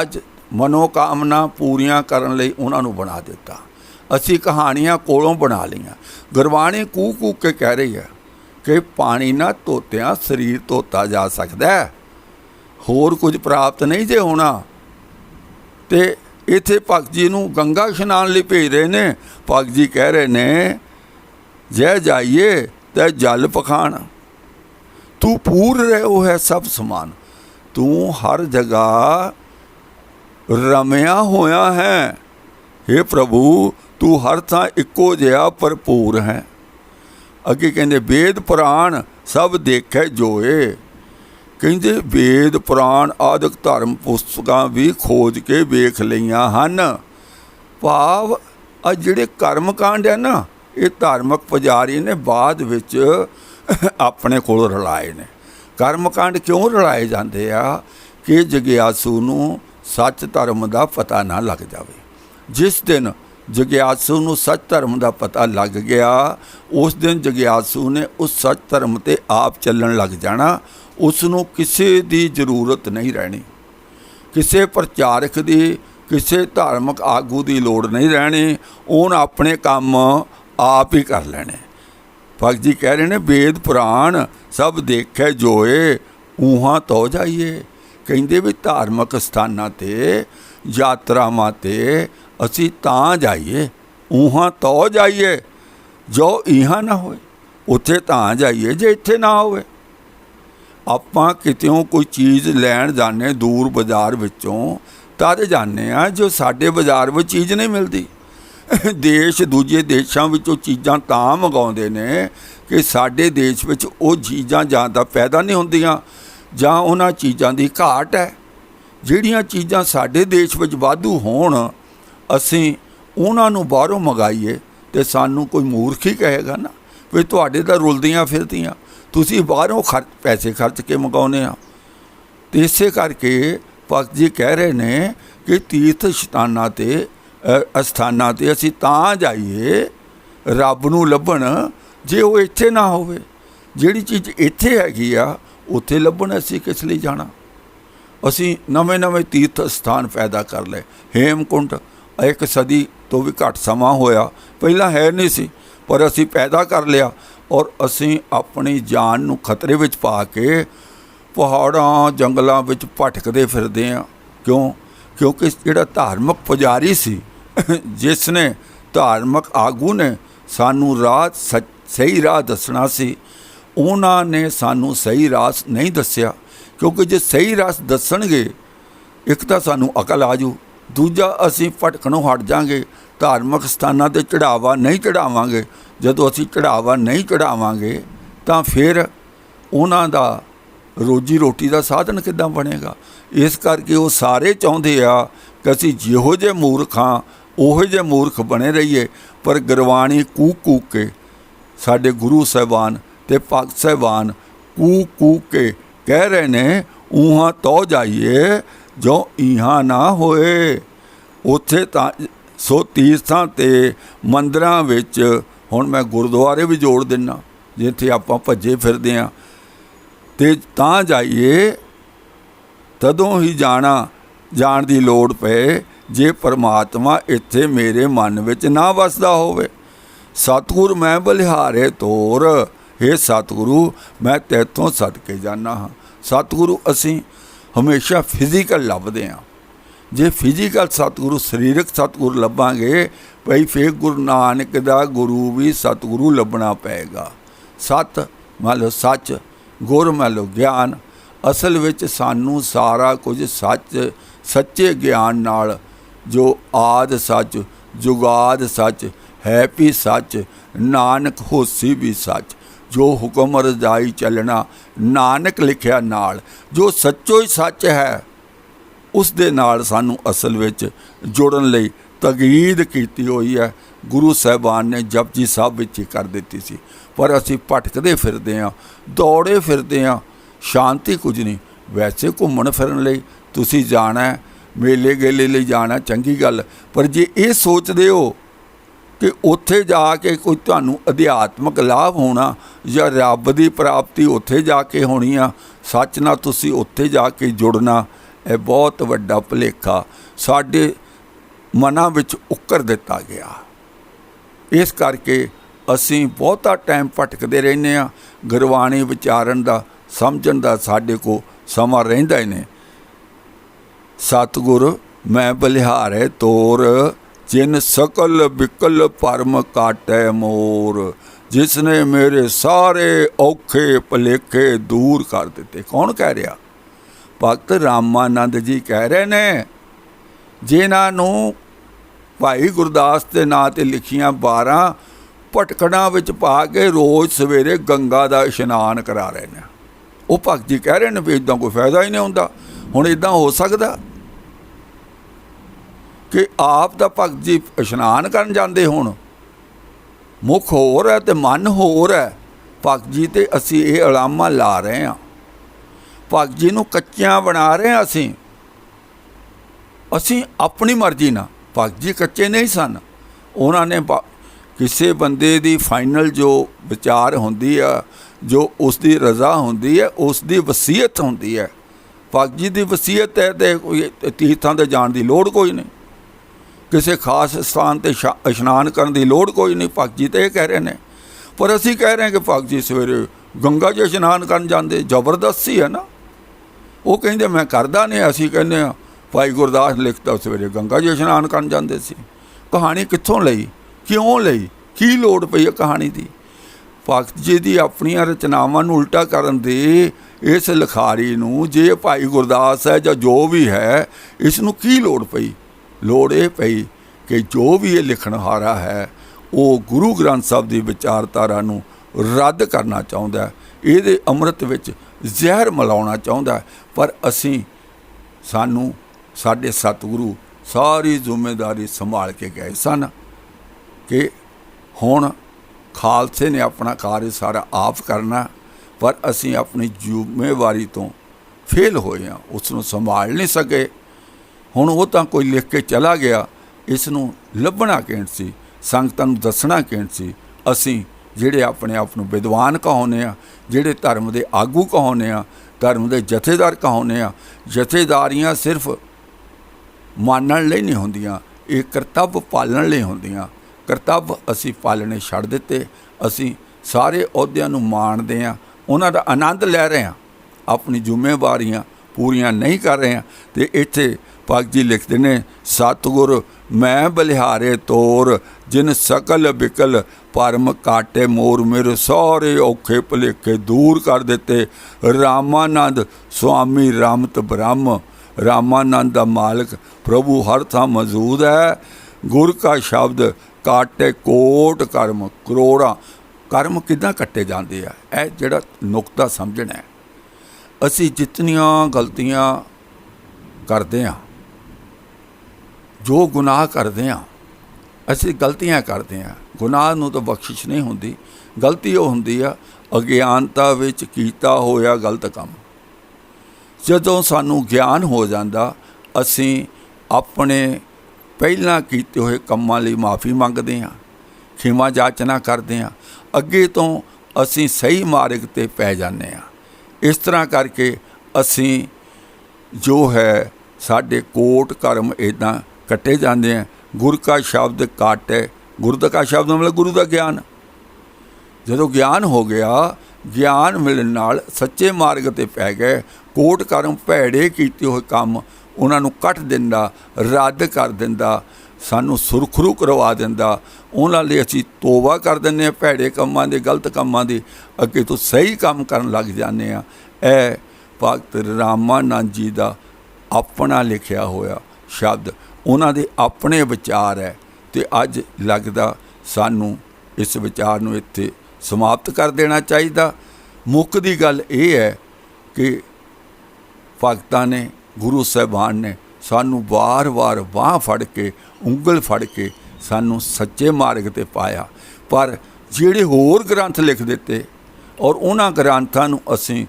ਅੱਜ ਮਨੋਕਾਮਨਾ ਪੂਰੀਆਂ ਕਰਨ ਲਈ ਉਹਨਾਂ ਨੂੰ ਬਣਾ ਦਿੱਤਾ। ਅਸੀਂ ਕਹਾਣੀਆਂ ਕੋਲੋਂ ਬਣਾ ਲਈਆਂ। ਗੁਰਬਾਣੀ ਕੂ ਕੂ ਕੇ ਕਹਿ ਰਹੀ ਹੈ ਕਿ ਪਾਣੀ ਨਾਲ ਧੋਤਿਆਂ ਸਰੀਰ ਧੋਤਾ ਜਾ ਸਕਦਾ ਹੈ। ਹੋਰ ਕੁਝ ਪ੍ਰਾਪਤ ਨਹੀਂ ਜੇ ਹੋਣਾ। ਤੇ ਇੱਥੇ ਭਗਤ ਜੀ ਨੂੰ ਗੰਗਾ ਇਸ਼ਨਾਨ ਲਈ ਭੇਜ ਰਹੇ ਨੇ। ਭਗਤ ਜੀ ਕਹਿ ਰਹੇ ਨੇ, ਜੈ ਜਾਈਏ ਤੇ ਜਲ ਪਖਾਣ। ਤੂੰ ਪੂਰ ਰਹਿਓ ਹੈ ਸਭ ਸਮਾਨ। ਤੂੰ ਹਰ ਜਗ੍ਹਾ ਰਮਿਆ ਹੋਇਆ ਹੈ। हे ਪ੍ਰਭੂ ਤੂੰ ਹਰ ਥਾਂ ਇੱਕੋ ਜਿਹਾ ਭਰਪੂਰ ਹੈ। ਅੱਗੇ ਕਹਿੰਦੇ, ਵੇਦ ਪੁਰਾਣ ਸਭ ਦੇਖੇ ਜੋਏ। ਕਹਿੰਦੇ, ਵੇਦ ਪੁਰਾਣ ਆਦਿਕ ਧਰਮ ਪੁਸਤਕਾਂ ਵੀ ਖੋਜ ਕੇ ਵੇਖ ਲਈਆਂ ਹਨ। ਭਾਵ ਆ ਜਿਹੜੇ ਕਰਮ ਕਾਂਡ ਹੈ ਨਾ, ਇਹ ਧਾਰਮਿਕ ਪੁਜਾਰੀ ਨੇ ਬਾਅਦ ਵਿੱਚ ਆਪਣੇ ਕੋਲ ਰਲਾਏ ਨੇ। ਕਰਮ ਕਾਂਡ ਕਿਉਂ ਰਲਾਏ ਜਾਂਦੇ ਆ? ਕਿ ਜਗਿਆਸੂ ਨੂੰ ਸੱਚ ਧਰਮ ਦਾ ਪਤਾ ਨਾ ਲੱਗ ਜਾਵੇ। ਜਿਸ ਦਿਨ ਜਗਿਆਸੂ ਨੂੰ ਸੱਚ ਧਰਮ ਦਾ ਪਤਾ ਲੱਗ ਗਿਆ। ਉਸ ਦਿਨ ਜਗਿਆਸੂ ਨੇ ਉਸ ਸੱਚ ਧਰਮ ਤੇ ਆਪ ਚੱਲਣ ਲੱਗ ਜਾਣਾ। ਉਸ ਨੂੰ ਕਿਸੇ ਦੀ ਜ਼ਰੂਰਤ ਨਹੀਂ ਰਹਿਣੀ। ਕਿਸੇ ਪ੍ਰਚਾਰਕ ਦੀ, ਕਿਸੇ ਧਾਰਮਿਕ ਆਗੂ ਦੀ ਲੋੜ ਨਹੀਂ ਰਹਿਣੀ। ਉਹਨ ਆਪਣੇ ਕੰਮ ਆਪ ਹੀ ਕਰ ਲੈਣੇ। ਭਗਤ ਜੀ ਕਹਿ ਰਹੇ ਨੇ, ਵੇਦ ਪੁਰਾਣ ਸਭ ਦੇਖੇ ਜੋਏ ਉਹਾਂ ਤੋ ਜਾਈਏ। ਕਹਿੰਦੇ ਵੀ ਧਾਰਮਿਕ ਸਥਾਨਾਂ ਤੇ, ਯਾਤਰਾਵਾਂ ਤੇ ਅਸੀਂ ਤਾਂ ਜਾਈਏ ਉਹਾਂ ਤੋ ਜਾਈਏ, ਜੋ ਇਹਾਂ ਨਾ ਹੋਏ, ਉੱਥੇ ਤਾਂ ਜਾਈਏ ਜੇ ਇੱਥੇ ਨਾ ਹੋਵੇ। ਆਪਾਂ ਕਿਤੇੋਂ ਕੋਈ ਚੀਜ਼ ਲੈਣ ਜਾਂਦੇ ਦੂਰ ਬਾਜ਼ਾਰ ਵਿੱਚੋਂ, ਤਦ ਜਾਂਦੇ ਆ ਜੋ ਸਾਡੇ ਬਾਜ਼ਾਰ ਵਿੱਚ ਚੀਜ਼ ਨਹੀਂ ਮਿਲਦੀ। ਦੇਸ਼ ਦੂਜੇ ਦੇਸ਼ਾਂ ਵਿੱਚੋਂ ਚੀਜ਼ਾਂ ਤਾਂ ਮੰਗਾਉਂਦੇ ਨੇ ਕਿ ਸਾਡੇ ਦੇਸ਼ ਵਿੱਚ ਉਹ ਚੀਜ਼ਾਂ ਜਾਂ ਤਾਂ ਪੈਦਾ ਨਹੀਂ ਹੁੰਦੀਆਂ, ਜਾਂ ਉਹਨਾਂ ਚੀਜ਼ਾਂ ਦੀ ਘਾਟ ਹੈ। ਜਿਹੜੀਆਂ ਚੀਜ਼ਾਂ ਸਾਡੇ ਦੇਸ਼ ਵਿੱਚ ਵਾਧੂ ਹੋਣ ਅਸੀਂ ਉਹਨਾਂ ਨੂੰ ਬਾਹਰੋਂ ਮੰਗਾਈਏ ਤੇ ਸਾਨੂੰ ਕੋਈ ਮੂਰਖ ਹੀ ਕਹੇਗਾ ਨਾ ਵੀ ਤੁਹਾਡੇ ਤਾਂ ਰੁਲਦੀਆਂ ਫਿਰਦੀਆਂ, ਤੁਸੀਂ ਬਾਹਰੋਂ ਖਰਚ ਪੈਸੇ ਖਰਚ ਕੇ ਮੰਗਾਉਂਦੇ ਆ ਤੇ ਇਸੇ ਕਰਕੇ ਭਗਤ ਜੀ ਕਹਿ ਰਹੇ ਨੇ ਕਿ ਤੀਰਥ ਸਥਾਨਾਂ ਤੇ ਅਸਥਾਨਾਂ ਤੇ ਅਸੀਂ ਤਾਂ ਜਾਈਏ, ਰੱਬ ਨੂੰ ਲੱਭਣ ਜੇ ਉਹ ਇੱਥੇ ਨਾ ਹੋਵੇ। ਜਿਹੜੀ ਚੀਜ਼ ਇੱਥੇ ਹੈਗੀ ਆ, ਉੱਥੇ ਲੱਭਣ ਅਸੀਂ ਕਿਸ ਲਈ ਜਾਣਾ? ਅਸੀਂ ਨਵੇਂ-ਨਵੇਂ ਤੀਰਥ ਸਥਾਨ ਪੈਦਾ ਕਰ ਲਏ। ਹੇਮਕੁੰਡ ਇੱਕ ਸਦੀ ਤੋਂ ਵੀ ਘੱਟ ਸਮਾਂ ਹੋਇਆ। ਪਹਿਲਾਂ ਹੈ ਨਹੀਂ ਸੀ, ਪਰ ਅਸੀਂ ਪੈਦਾ ਕਰ ਲਿਆ ਔਰ ਅਸੀਂ ਆਪਣੀ ਜਾਨ ਨੂੰ ਖਤਰੇ ਵਿੱਚ ਪਾ ਕੇ ਪਹਾੜਾਂ, ਜੰਗਲਾਂ ਵਿੱਚ ਭਟਕਦੇ ਫਿਰਦੇ ਆ ਕਿਉਂ? ਕਿਉਂਕਿ ਜਿਹੜਾ ਧਾਰਮਿਕ ਪੁਜਾਰੀ ਸੀ, ਜਿਸ ਨੇ ਧਾਰਮਿਕ ਆਗੂ ਨੇ ਸਾਨੂੰ ਰਾਹ ਸੱਚ- ਸਹੀ ਰਾਹ ਦੱਸਣਾ ਸੀ, ਉਹਨਾਂ ਨੇ ਸਾਨੂੰ ਸਹੀ ਰਾਹ ਨਹੀਂ ਦੱਸਿਆ। ਕਿਉਂਕਿ ਜੇ ਸਹੀ ਰਾਹ ਦੱਸਣਗੇ, ਇੱਕ ਤਾਂ ਸਾਨੂੰ ਅਕਲ ਆਜੂ ਦੂਜਾ ਅਸੀਂ ਭਟਕਣੋਂ ਹਟ ਜਾਾਂਗੇ, ਧਾਰਮਿਕ ਸਥਾਨਾਂ ਤੇ ਚੜਾਵਾ ਨਹੀਂ ਚੜਾਵਾਂਗੇ ਜਦੋਂ ਅਸੀਂ ਚੜਾਵਾ ਨਹੀਂ ਚੜਾਵਾਂਗੇ ਤਾਂ ਫਿਰ ਉਹਨਾਂ ਦਾ ਰੋਜੀ ਰੋਟੀ ਦਾ ਸਾਧਨ ਕਿੱਦਾਂ ਬਣੇਗਾ? ਇਸ ਕਰਕੇ ਉਹ ਸਾਰੇ ਚਾਹੁੰਦੇ ਆ ਕਿ ਅਸੀਂ ਜਿਹੋ ਜਿਹੇ ਮੂਰਖ ਹਾਂ, ਉਹੋ ਜਿਹੇ ਮੂਰਖ ਬਣੇ ਰਹੀਏ। ਪਰ ਗੁਰਬਾਣੀ ਕੂ ਕੂ ਕੇ ਸਾਡੇ ਗੁਰੂ ਸਾਹਿਬਾਨ ਤੇ ਭਗਤ ਸਾਹਿਬਾਨ ਕੂ ਕੂ ਕੇ ਕਹਿ ਰਹੇ ਨੇ ਉਹਾਂ ਤੋ ਜਾਈਏ ਜੋ ਇਹਾਂ ਨਾ ਹੋਏ, ਉੱਥੇ ਤਾਂ ਸੋ ਤੀਰਥਾਂ ਤੇ ਮੰਦਰਾਂ ਵਿੱਚ ਹੁਣ ਮੈਂ ਗੁਰਦੁਆਰੇ ਵੀ ਜੋੜ ਦਿੰਨਾ, ਜਿੱਥੇ ਆਪਾਂ ਭੱਜੇ ਫਿਰਦੇ ਆ। ਤੇ ਤਾਂ ਜਾਈਏ, ਤਦੋਂ ਹੀ ਜਾਣਾ, ਜਾਣ ਦੀ ਲੋੜ ਪਏ, ਜੇ ਪਰਮਾਤਮਾ ਇੱਥੇ ਮੇਰੇ ਮਨ ਵਿੱਚ ਨਾ ਵਸਦਾ ਹੋਵੇ। ਸਤਿਗੁਰ ਮੈਂ ਬਲਿਹਾਰੇ ਤੋਰ हे ਸਤਿਗੁਰੂ, ਮੈਂ ਤੇਥੋਂ ਸਦਕੇ ਜਾਣਾ ਹਾਂ। ਸਤਿਗੁਰੂ, ਅਸੀਂ ਹਮੇਸ਼ਾ ਫਿਜ਼ੀਕਲ ਲੱਭਦੇ ਹਾਂ। ਜੇ ਫਿਜ਼ੀਕਲ ਸਤਿਗੁਰੂ, ਸਰੀਰਕ ਸਤਿਗੁਰੂ ਲੱਭਾਂਗੇ, ਭਈ ਫੇਰ ਗੁਰੂ ਨਾਨਕ ਦਾ ਗੁਰੂ ਵੀ ਸਤਿਗੁਰੂ ਲੱਭਣਾ ਪਏਗਾ। ਸਤ ਮੰਨ ਲਓ ਸੱਚ, ਗੁਰ ਮੰਨ ਲਓ ਗਿਆਨ। ਅਸਲ ਵਿੱਚ ਸਾਨੂੰ ਸਾਰਾ ਕੁਝ ਸੱਚ, ਸੱਚੇ ਗਿਆਨ ਨਾਲ, ਜੋ ਆਦ ਸੱਚ, ਜੁਗਾਦ ਸੱਚ, ਹੈ ਵੀ ਸੱਚ, ਨਾਨਕ ਹੋਸੀ ਵੀ ਸੱਚ। ਜੋ ਹੁਕਮ ਰਜਾਈ ਚੱਲਣਾ, ਨਾਨਕ ਲਿਖਿਆ ਨਾਲ, ਜੋ ਸੱਚੋ ਹੀ ਸੱਚ ਹੈ, ਉਸ ਦੇ ਨਾਲ ਸਾਨੂੰ ਅਸਲ ਵਿੱਚ ਜੋੜਨ ਲਈ ਤਗੀਦ ਕੀਤੀ ਹੋਈ ਹੈ। ਗੁਰੂ ਸਾਹਿਬਾਨ ਨੇ ਜਪਜੀ ਸਾਹਿਬ ਵਿੱਚ ਹੀ ਕਰ ਦਿੱਤੀ ਸੀ। ਪਰ ਅਸੀਂ ਭਟਕਦੇ ਫਿਰਦੇ ਹਾਂ, ਦੌੜੇ ਫਿਰਦੇ ਹਾਂ, ਸ਼ਾਂਤੀ ਕੁਝ ਨਹੀਂ। ਵੈਸੇ ਘੁੰਮਣ ਫਿਰਨ ਲਈ ਤੁਸੀਂ ਜਾਣਾ ਮੇਲੇ ਗੇਲੇ ਲਈ ਜਾਣਾ ਚੰਗੀ ਗੱਲ। ਪਰ ਜੇ ਇਹ ਸੋਚਦੇ ਹੋ ਕਿ ਉੱਥੇ ਜਾ ਕੇ ਕੋਈ ਤੁਹਾਨੂੰ ਅਧਿਆਤਮਕ ਲਾਭ ਹੋਣਾ ਜਾਂ ਰੱਬ ਦੀ ਪ੍ਰਾਪਤੀ ਉੱਥੇ ਜਾ ਕੇ ਹੋਣੀ ਆ, ਸੱਚ ਨਾਲ ਤੁਸੀਂ ਉੱਥੇ ਜਾ ਕੇ ਜੁੜਨਾ, ਇਹ ਬਹੁਤ ਵੱਡਾ ਭੁਲੇਖਾ ਸਾਡੇ ਮਨਾਂ ਵਿੱਚ ਉੱਕਰ ਦਿੱਤਾ ਗਿਆ। ਇਸ ਕਰਕੇ ਅਸੀਂ ਬਹੁਤਾ ਟਾਈਮ ਭਟਕਦੇ ਰਹਿੰਦੇ ਆ, ਗੁਰਬਾਣੀ ਵਿਚਾਰਨ ਦਾ, ਸਮਝਣ ਦਾ ਸਾਡੇ ਕੋ ਸਮਾਂ ਰਹਿੰਦਾ ਹੀ ਨਹੀਂ। ਸਤਿਗੁਰ, ਮੈਂ ਬਲਿਹਾਰੇ ਤੋਰ, ਜਿਨ ਸਕਲ ਬਿਕਲ ਪਰਮ ਕਾਟੈ ਮੋਰ। ਜਿਸ ਨੇ ਮੇਰੇ ਸਾਰੇ ਔਖੇ ਭਲੇਖੇ ਦੂਰ ਕਰ ਦਿੱਤੇ। ਕੌਣ ਕਹਿ ਰਿਹਾ? ਭਗਤ ਰਾਮਾਨੰਦ ਜੀ ਕਹਿ ਰਹੇ ਨੇ, ਜਿਨ੍ਹਾਂ ਨੂੰ ਭਾਈ ਗੁਰਦਾਸ ਦੇ ਨਾਂ ਤੇ ਲਿਖੀਆਂ 12 ਭਟਕਣਾ ਵਿੱਚ ਪਾ ਕੇ ਰੋਜ਼ ਸਵੇਰੇ ਗੰਗਾ ਦਾ ਇਸ਼ਨਾਨ ਕਰਾ ਰਹੇ ਨੇ। ਉਹ ਭਗਤ ਜੀ ਕਹਿ ਰਹੇ ਨੇ ਵੀ ਇਦਾਂ ਕੋਈ ਫਾਇਦਾ ਹੀ ਨਹੀਂ ਹੁੰਦਾ। ਹੁਣ ਇਦਾਂ ਹੋ ਸਕਦਾ ਕਿ ਆਪ ਦਾ ਭਗਤ ਜੀ ਇਸ਼ਨਾਨ ਕਰਨ ਜਾਂਦੇ ਹੋਣ। ਮੁਖ ਹੋਰ ਹੈ ਤੇ ਮਨ ਹੋਰ ਹੈ। ਭਗਤ ਜੀ, ਤੇ ਅਸੀਂ ਇਹ ਅਲਾਮਾ ਲਾ ਰਹੇ ਹਾਂ। ਭਗਤ ਜੀ ਨੂੰ ਕੱਚਿਆਂ ਬਣਾ ਰਹੇ ਹਾਂ ਅਸੀਂ। ਅਸੀਂ ਆਪਣੀ ਮਰਜ਼ੀ ਨਾਲ। ਭਗਤ ਜੀ ਕੱਚੇ ਨਹੀਂ ਸਨ। ਉਹਨਾਂ ਨੇ ਬ- ਕਿਸੇ ਬੰਦੇ ਦੀ ਫਾਈਨਲ ਜੋ ਵਿਚਾਰ ਹੁੰਦੀ ਆ, ਜੋ ਉਸ ਦੀ ਰਜ਼ਾ ਹੁੰਦੀ ਹੈ ਉਸ ਦੀ ਵਸੀਅਤ ਹੁੰਦੀ ਹੈ ਭਗਤ ਜੀ ਦੀ ਵਸੀਅਤ ਹੈ ਤੇ ਕੋਈ ਤੀਰਥਾਂ ਤੇ ਜਾਣ ਦੀ ਲੋੜ ਕੋਈ ਨਹੀਂ। ਕਿਸੇ ਖਾਸ ਸਥਾਨ ਤੇ ਸ਼ਾ- ਇਸ਼ਨਾਨ ਕਰਨ ਦੀ ਲੋੜ ਕੋਈ ਨਹੀਂ। ਭਗਤ ਜੀ ਤੇ ਇਹ ਕਹਿ ਰਹੇ ਨੇ। ਪਰ ਅਸੀਂ ਕਹਿ ਰਹੇ ਹਾਂ ਕਿ ਭਗਤ ਜੀ ਸਵੇਰੇ ਗੰਗਾ 'ਚ ਇਸ਼ਨਾਨ ਕਰਨ ਜਾਂਦੇ, ਜ਼ਬਰਦਸਤੀ ਹੈ ਨਾ। ਉਹ ਕਹਿੰਦੇ, ਮੈਂ ਕਰਦਾ ਨਹੀਂ। ਅਸੀਂ ਕਹਿੰਦੇ ਆ ਭਾਈ ਗੁਰਦਾਸ ਲਿਖਦਾ ਸਵੇਰੇ ਗੰਗਾ 'ਚ ਇਸ਼ਨਾਨ ਕਰਨ ਜਾਂਦੇ ਸੀ। ਕਹਾਣੀ ਕਿੱਥੋਂ ਲਈ? ਕਿਉਂ ਲਈ? ਕੀ ਲੋੜ ਪਈ ਹੈ ਕਹਾਣੀ ਦੀ? ਭਗਤ ਜੀ ਦੀ ਆਪਣੀਆਂ ਰਚਨਾਵਾਂ ਨੂੰ ਉਲਟਾ ਕਰਨ ਦੀ ਇਸ ਲਿਖਾਰੀ ਨੂੰ, ਜੇ ਭਾਈ ਗੁਰਦਾਸ ਹੈ ਜਾਂ ਜੋ ਵੀ ਹੈ, ਇਸ ਨੂੰ ਕੀ ਲੋੜ ਪਈ? ਲੋੜ ਇਹ ਪਈ ਕਿ ਜੋ ਵੀ ਇਹ ਲਿਖਣਹਾਰਾ ਹੈ, ਉਹ ਗੁਰੂ ਗ੍ਰੰਥ ਸਾਹਿਬ ਦੀ ਵਿਚਾਰਧਾਰਾ ਨੂੰ ਰੱਦ ਕਰਨਾ ਚਾਹੁੰਦਾ ਹੈ, ਇਹਦੇ ਅੰਮ੍ਰਿਤ ਵਿੱਚ ਜ਼ਹਿਰ ਮਿਲਾਉਣਾ ਚਾਹੁੰਦਾ ਪਰ ਅਸੀਂ, ਸਾਨੂੰ ਸਾਡੇ ਸਤਿਗੁਰੂ ਸਾਰੀ ਜ਼ਿੰਮੇਵਾਰੀ ਸੰਭਾਲ ਕੇ ਗਏ ਸਨ ਕਿ ਹੁਣ ਖਾਲਸੇ ਨੇ ਆਪਣਾ ਕਾਰਜ ਸਾਰਾ ਆਪ ਕਰਨਾ ਪਰ ਅਸੀਂ ਆਪਣੀ ਜ਼ਿੰਮੇਵਾਰੀ ਤੋਂ ਫੇਲ ਹੋਏ ਹਾਂ ਉਸ ਨੂੰ ਸੰਭਾਲ ਨਹੀਂ ਸਕੇ। ਹੁਣ ਉਹ ਤਾਂ ਕੋਈ ਲਿਖ ਕੇ ਚਲਾ ਗਿਆ ਇਸ ਨੂੰ ਲੱਭਣਾ ਕਿੰਨ ਸੀ? ਸੰਗਤਾਂ ਨੂੰ ਦੱਸਣਾ ਕਿੰਨ ਸੀ? ਅਸੀਂ ਜਿਹੜੇ ਆਪਣੇ ਆਪ ਨੂੰ ਵਿਦਵਾਨ ਕਹਾਉਂਦੇ ਆ ਜਿਹੜੇ ਧਰਮ ਦੇ ਆਗੂ ਕਹਾਉਂਦੇ ਆ ਧਰਮ ਦੇ ਜਥੇਦਾਰ ਕਹਾਉਂਦੇ ਆ ਜਥੇਦਾਰੀਆਂ ਸਿਰਫ ਮਾਨਣ ਲਈ ਨਹੀਂ ਹੁੰਦੀਆਂ, ਇਹ ਕਰਤੱਵ ਪਾਲਣ ਲਈ ਹੁੰਦੀਆਂ। ਕਰਤੱਵ ਅਸੀਂ ਪਾਲਣੇ ਛੱਡ ਦਿੱਤੇ, ਅਸੀਂ ਸਾਰੇ ਅਹੁਦਿਆਂ ਨੂੰ ਮਾਣਦੇ ਆ ਉਹਨਾਂ ਦਾ ਆਨੰਦ ਲੈ ਰਹੇ ਆ ਆਪਣੀ ਜ਼ਿੰਮੇਵਾਰੀਆਂ ਪੂਰੀਆਂ ਨਹੀਂ ਕਰ ਰਹੇ ਆ ਤੇ ਇੱਥੇ ਭਗਤ ਜੀ ਲਿਖਦੇ ਨੇ, ਸਤਿਗੁਰ, ਮੈਂ ਬਲਿਹਾਰੇ ਤੋਰ, ਜਿਨ ਸਕਲ ਬਿਕਲ ਪਰਮ ਕਾਟੇ ਮੋਰ, ਮੇਰੇ ਸਾਰੇ ਔਖੇ ਭਲੇਖੇ ਦੂਰ ਕਰ ਦਿੱਤੇ। ਰਾਮਾਨੰਦ ਸੁਆਮੀ ਰਾਮਤ ਬ੍ਰਹਮ, ਰਾਮਾਨੰਦ ਦਾ ਮਾਲਕ ਪ੍ਰਭੂ ਹਰ ਥਾਂ ਮੌਜੂਦ ਹੈ। ਗੁਰ ਕਾ ਸ਼ਬਦ ਕਾਟੇ ਕੋਟ ਕਰਮ ਕਰੋੜਾਂ। ਕਰਮ ਕਿਦਾਂ ਕੱਟੇ ਜਾਂਦੇ ਆ? ਇਹ ਜਿਹੜਾ ਨੁਕਤਾ ਸਮਝਣਾ ਹੈ। ਅਸੀਂ ਜਿਤਨੀਆਂ ਗਲਤੀਆਂ ਕਰਦੇ ਆ ਜੋ ਗੁਨਾਹ ਕਰਦੇ ਆ ਅਸੀਂ ਗਲਤੀਆਂ ਕਰਦੇ ਆ ਗੁਨਾਹ ਨੂੰ ਤਾਂ ਬਖਸ਼ਿਸ਼ ਨਹੀਂ ਹੁੰਦੀ। ਗਲਤੀ ਉਹ ਹੁੰਦੀ ਆ, ਅਗਿਆਨਤਾ ਵਿੱਚ ਕੀਤਾ ਹੋਇਆ ਗਲਤ ਕੰਮ। ਜਦੋਂ ਸਾਨੂੰ ਗਿਆਨ ਹੋ ਜਾਂਦਾ, ਅਸੀਂ ਆਪਣੇ ਪਹਿਲਾਂ ਕੀਤੇ ਹੋਏ ਕੰਮਾਂ ਲਈ ਮਾਫੀ ਮੰਗਦੇ ਹਾਂ, ਖਿਮਾ ਜਾਚਨਾ ਕਰਦੇ ਹਾਂ। ਅੱਗੇ ਤੋਂ ਅਸੀਂ ਸਹੀ ਮਾਰਗ ਤੇ ਪੈ ਜਾਂਦੇ ਹਾਂ। ਇਸ ਤਰ੍ਹਾਂ ਕਰਕੇ ਅਸੀਂ ਜੋ ਹੈ, ਸਾਡੇ ਕੋਟ ਕਰਮ ਇਦਾਂ ਕੱਟੇ ਜਾਂਦੇ ਆ। ਗੁਰ ਕਾ ਸ਼ਬਦ ਕਾਟੇ। ਗੁਰ ਦਾ ਕਾ ਸ਼ਬਦ ਮਤਲਬ ਗੁਰੂ ਦਾ ਗਿਆਨ। ਜਦੋਂ ਗਿਆਨ ਹੋ ਗਿਆ, ਗਿਆਨ ਮਿਲਣ ਨਾਲ ਸੱਚੇ ਮਾਰਗ ਤੇ ਪੈ ਗਏ। ਕੋਟ ਕਰਮ ਭੈੜੇ ਕੀਤੇ ਹੋਏ ਕੰਮ, ਉਹਨਾਂ ਨੂੰ ਕੱਟ ਦਿੰਦਾ, ਰੱਦ ਕਰ ਦਿੰਦਾ, ਸਾਨੂੰ ਸੁਰਖਰੂ ਕਰਵਾ ਦਿੰਦਾ। ਉਹਨਾਂ ਲਈ ਅਸੀਂ ਤੋਬਾ ਕਰ ਦਿੰਦੇ ਹਾਂ ਭੈੜੇ ਕੰਮਾਂ ਦੇ, ਗਲਤ ਕੰਮਾਂ ਦੇ। ਅੱਗੇ ਤੋਂ ਸਹੀ ਕੰਮ ਕਰਨ ਲੱਗ ਜਾਂਦੇ ਆ ਇਹ ਭਗਤ ਰਾਮਾਨੰਦ ਜੀ ਦਾ ਆਪਣਾ ਲਿਖਿਆ ਹੋਇਆ ਸ਼ਬਦ, ਉਹਨਾਂ ਦੇ ਆਪਣੇ ਵਿਚਾਰ ਹੈ ਤੇ ਅੱਜ ਲੱਗਦਾ ਸਾਨੂੰ ਇਸ ਵਿਚਾਰ ਨੂੰ ਇੱਥੇ ਸਮਾਪਤ ਕਰ ਦੇਣਾ ਚਾਹੀਦਾ। ਮੁੱਖ ਦੀ ਗੱਲ ਇਹ ਹੈ ਕਿ ਭਗਤਾਂ ਨੇ, ਗੁਰੂ ਸਾਹਿਬਾਨ ਨੇ ਸਾਨੂੰ ਵਾਰ-ਵਾਰ ਬਾਹ ਫੜ ਕੇ, ਉਂਗਲ ਫੜ ਕੇ ਸਾਨੂੰ ਸੱਚੇ ਮਾਰਗ ਤੇ ਪਾਇਆ। ਪਰ ਜਿਹੜੇ ਹੋਰ ਗ੍ਰੰਥ ਲਿਖ ਦਿੱਤੇ ਔਰ ਉਹਨਾਂ ਗ੍ਰੰਥਾਂ ਨੂੰ ਅਸੀਂ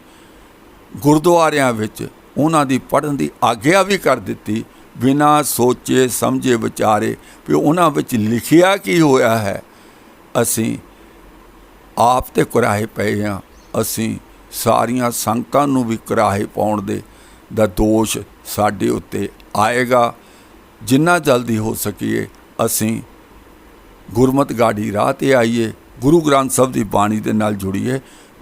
ਗੁਰਦੁਆਰਿਆਂ ਵਿੱਚ ਉਹਨਾਂ ਦੀ ਪੜ੍ਹਨ ਦੀ ਆਗਿਆ ਵੀ ਕਰ ਦਿੱਤੀ ਬਿਨਾਂ ਸੋਚੇ, ਸਮਝੇ, ਵਿਚਾਰੇ, ਵੀ ਉਹਨਾਂ ਵਿੱਚ ਲਿਖਿਆ ਕੀ ਹੋਇਆ ਹੈ? ਅਸੀਂ ਆਪ ਤੇ ਕੁਰਾਹੇ ਪਏ ਹਾਂ। ਅਸੀਂ ਸਾਰੀਆਂ ਸੰਗਤਾਂ ਨੂੰ ਵੀ ਕੁਰਾਹੇ ਪਾਉਣ ਦੇ ਦਾ ਦੋਸ਼ ਸਾਡੇ ਉੱਤੇ ਆਏਗਾ। ਜਿੰਨਾ ਜਲਦੀ ਹੋ ਸਕੀਏ, ਅਸੀਂ ਗੁਰਮਤ ਗਾੜੀ ਰਾਹ ਤੇ ਆਈਏ। ਗੁਰੂ ਗ੍ਰੰਥ ਸਾਹਿਬ ਦੀ ਬਾਣੀ ਦੇ ਨਾਲ ਜੁੜੀਏ।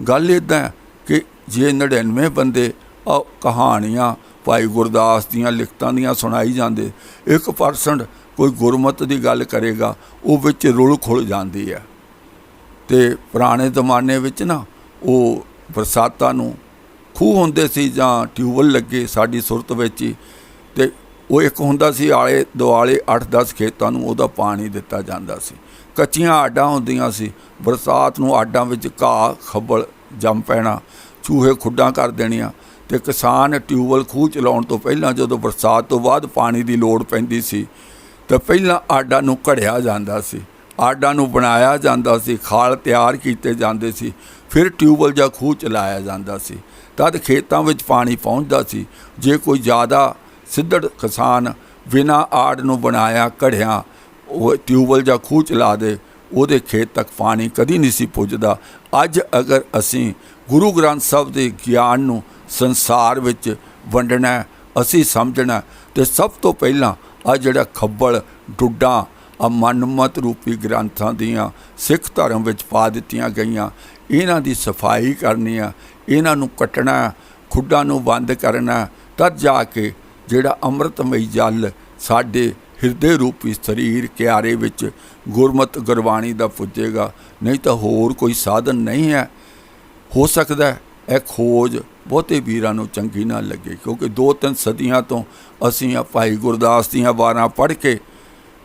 ਗੱਲ ਇਦਾਂ ਕਿ ਜੇ 99 ਬੰਦੇ ਅਹ ਕਹਾਣੀਆਂ ਭਾਈ ਗੁਰਦਾਸ ਦੀਆਂ ਲਿਖਤਾਂ ਦੀਆਂ ਸੁਣਾਈ ਜਾਂਦੇ 1% ਕੋਈ ਗੁਰਮਤ ਦੀ ਗੱਲ ਕਰੇਗਾ, ਉਹ ਵਿੱਚ ਰੁਲ ਖੁੱਲ ਜਾਂਦੀ ਹੈ। ਤੇ ਪੁਰਾਣੇ ਜ਼ਮਾਨੇ ਵਿੱਚ ਨਾ, ਉਹ ਬਰਸਾਤਾਂ ਨੂੰ ਖੂਹ ਹੁੰਦੇ ਸੀ ਜਾਂ ਟਿਊਬਲ ਲੱਗੇ ਸਾਡੀ ਸੁਰਤ ਵਿੱਚ ਹੀ, ਤੇ ਉਹ ਇੱਕ ਹੁੰਦਾ ਸੀ ਆਲੇ ਦੁਆਲੇ 8-10 ਖੇਤਾਂ ਨੂੰ ਉਹਦਾ ਪਾਣੀ ਦਿੱਤਾ ਜਾਂਦਾ ਸੀ। ਕੱਚੀਆਂ ਆਡਾਂ ਹੁੰਦੀਆਂ ਸੀ, ਬਰਸਾਤ ਨੂੰ ਆਡਾਂ ਵਿੱਚ ਘਾਹ, ਖੱਬਲ ਜੰਮ ਪੈਣਾ, ਚੂਹੇ ਖੁੱਡਾਂ ਕਰ ਦੇਣੀਆਂ ਤੇ ਕਿਸਾਨ ਟਿਊਬਲ ਖੂਹ ਚਲਾਉਣ ਤੋਂ ਪਹਿਲਾਂ ਜਦੋਂ ਬਰਸਾਤ ਤੋਂ ਬਾਅਦ ਪਾਣੀ ਦੀ ਲੋੜ ਪੈਂਦੀ ਸੀ, ਤਾਂ ਪਹਿਲਾਂ ਆਡਾਂ ਨੂੰ ਘੜਿਆ ਜਾਂਦਾ ਸੀ। ਆਡਾਂ ਨੂੰ ਬਣਾਇਆ ਜਾਂਦਾ ਸੀ, ਖਾਲ ਤਿਆਰ ਕੀਤੇ ਜਾਂਦੇ ਸੀ, ਫਿਰ ਟਿਊਬਲ ਜਾਂ ਖੂਹ ਚਲਾਇਆ ਜਾਂਦਾ ਸੀ। ਤਦ ਖੇਤਾਂ ਵਿੱਚ ਪਾਣੀ ਪਹੁੰਚਦਾ ਸੀ। ਜੇ ਕੋਈ ਜ਼ਿਆਦਾ ਸਿੱਧੜ ਕਿਸਾਨ ਬਿਨਾ ਆੜ ਨੂੰ ਬਣਾਇਆ, ਘੜਿਆ, ਉਹ ਟਿਊਬਲ ਜਾਂ ਖੂਹ ਚਲਾ ਦੇ, ਉਹਦੇ ਖੇਤ ਤੱਕ ਪਾਣੀ ਕਦੀ ਨਹੀਂ ਸੀ ਪੁੱਜਦਾ। ਅੱਜ ਅਗਰ ਅਸੀਂ ਗੁਰੂ ਗ੍ਰੰਥ ਸਾਹਿਬ ਦੇ ਗਿਆਨ ਨੂੰ ਸੰਸਾਰ ਵਿੱਚ ਵੰਡਣਾ ਅਸੀਂ ਸਮਝਣਾ ਹੈ, ਤੇ ਸਭ ਤੋਂ ਪਹਿਲਾਂ ਆ ਜਿਹੜਾ ਖੱਬਲ ਡੁੱਡਾਂ ਆ ਮਨਮਤ ਰੂਪੀ ਗ੍ਰੰਥਾਂ ਦੀਆਂ ਸਿੱਖ ਧਰਮ ਵਿੱਚ ਪਾ ਦਿੱਤੀਆਂ ਗਈਆਂ ਇਹਨਾਂ ਦੀ ਸਫ਼ਾਈ ਕਰਨੀ ਆ ਇਹਨਾਂ ਨੂੰ ਕੱਟਣਾ ਖੁੱਡਾਂ ਨੂੰ ਬੰਦ ਕਰਨਾ ਤਦ ਜਾ ਕੇ ਜਿਹੜਾ ਅੰਮ੍ਰਿਤਮਈ ਜਲ ਸਾਡੇ ਹਿਰਦੇ ਰੂਪੀ ਸਰੀਰ ਕਿਆਰੇ ਵਿੱਚ ਗੁਰਮਤ ਗੁਰਬਾਣੀ ਦਾ ਪੁੱਜੇਗਾ ਨਹੀਂ ਤਾਂ ਹੋਰ ਕੋਈ ਸਾਧਨ ਨਹੀਂ ਹੈ। ਹੋ ਸਕਦਾ ਇਹ ਖੋਜ ਬਹੁਤੇ ਵੀਰਾਂ ਨੂੰ ਚੰਗੀ ਨਾ ਲੱਗੇ, ਕਿਉਂਕਿ ਦੋ ਤਿੰਨ ਸਦੀਆਂ ਤੋਂ ਅਸੀਂ ਆ ਭਾਈ ਗੁਰਦਾਸ ਦੀਆਂ ਵਾਰਾਂ ਪੜ੍ਹ ਕੇ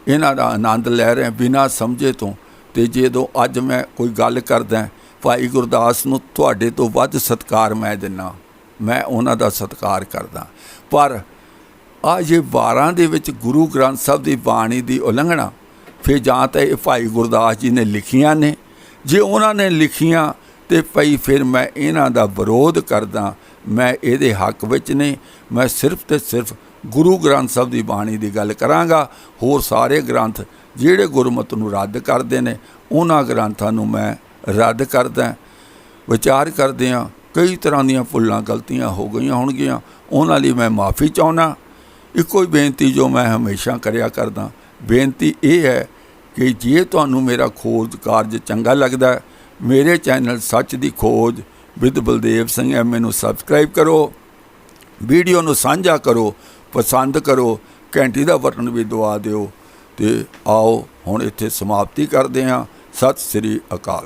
ਇਹਨਾਂ ਦਾ ਆਨੰਦ ਲੈ ਰਹੇ ਹਾਂ ਬਿਨਾਂ ਸਮਝੇ ਤੋਂ। ਤੇ ਜਦੋਂ ਅੱਜ ਮੈਂ ਕੋਈ ਗੱਲ ਕਰਦਾ ਭਾਈ ਗੁਰਦਾਸ ਨੂੰ ਤੁਹਾਡੇ ਤੋਂ ਵੱਧ ਸਤਿਕਾਰ ਮੈਂ ਦਿੰਨਾ, ਮੈਂ ਉਹਨਾਂ ਦਾ ਸਤਿਕਾਰ ਕਰਦਾ। ਪਰ ਆ ਜੇ ਵਾਰਾਂ ਦੇ ਵਿੱਚ ਗੁਰੂ ਗ੍ਰੰਥ ਸਾਹਿਬ ਦੀ ਬਾਣੀ ਦੀ ਉਲੰਘਣਾ, ਫਿਰ ਜਾਂ ਤਾਂ ਇਹ ਭਾਈ ਗੁਰਦਾਸ ਜੀ ਨੇ ਲਿਖੀਆਂ ਨੇ। ਜੇ ਉਹਨਾਂ ਨੇ ਲਿਖੀਆਂ ਤੇ ਭਈ ਫਿਰ ਮੈਂ ਇਹਨਾਂ ਦਾ ਵਿਰੋਧ ਕਰਦਾ ਮੈਂ ਇਹਦੇ ਹੱਕ ਵਿੱਚ ਨਹੀਂ ਮੈਂ ਸਿਰਫ ਤੇ ਸਿਰਫ ਗੁਰੂ ਗ੍ਰੰਥ ਸਾਹਿਬ ਦੀ ਬਾਣੀ ਦੀ ਗੱਲ ਕਰਾਂਗਾ। ਹੋਰ ਸਾਰੇ ਗ੍ਰੰਥ ਜਿਹੜੇ ਗੁਰਮਤ ਨੂੰ ਰੱਦ ਕਰਦੇ ਨੇ ਉਹਨਾਂ ਗ੍ਰੰਥਾਂ ਨੂੰ ਮੈਂ ਰੱਦ ਕਰਦਾ। ਵਿਚਾਰ ਕਰਦੇ ਹਾਂ ਕਈ ਤਰ੍ਹਾਂ ਦੀਆਂ ਭੁੱਲਾਂ ਗਲਤੀਆਂ ਹੋ ਗਈਆਂ ਹੋਣਗੀਆਂ ਉਹਨਾਂ ਲਈ ਮੈਂ ਮਾਫੀ ਚਾਹੁੰਦਾ। ਇੱਕੋ ਹੀ ਬੇਨਤੀ ਜੋ ਮੈਂ ਹਮੇਸ਼ਾ ਕਰਿਆ ਕਰਦਾ ਬੇਨਤੀ ਇਹ ਹੈ ਕਿ ਜੇ ਤੁਹਾਨੂੰ ਮੇਰਾ ਖੋਜ ਕਾਰਜ ਚੰਗਾ ਲੱਗਦਾ ਹੈ, ਮੇਰੇ ਚੈਨਲ ਸੱਚ ਦੀ ਖੋਜ ਵਿਦ ਬਲਦੇਵ ਸਿੰਘ ਐਮ ਨੂੰ ਸਬਸਕ੍ਰਾਈਬ ਕਰੋ, ਵੀਡੀਓ ਨੂੰ ਸਾਂਝਾ ਕਰੋ, ਪਸੰਦ ਕਰੋ, ਘੰਟੀ ਦਾ ਬਟਨ ਵੀ ਦਬਾ ਦਿਓ ਤੇ ਆਓ ਹੁਣ ਇੱਥੇ ਸਮਾਪਤੀ ਕਰਦੇ ਹਾਂ। ਸਤਿ ਸ੍ਰੀ ਅਕਾਲ।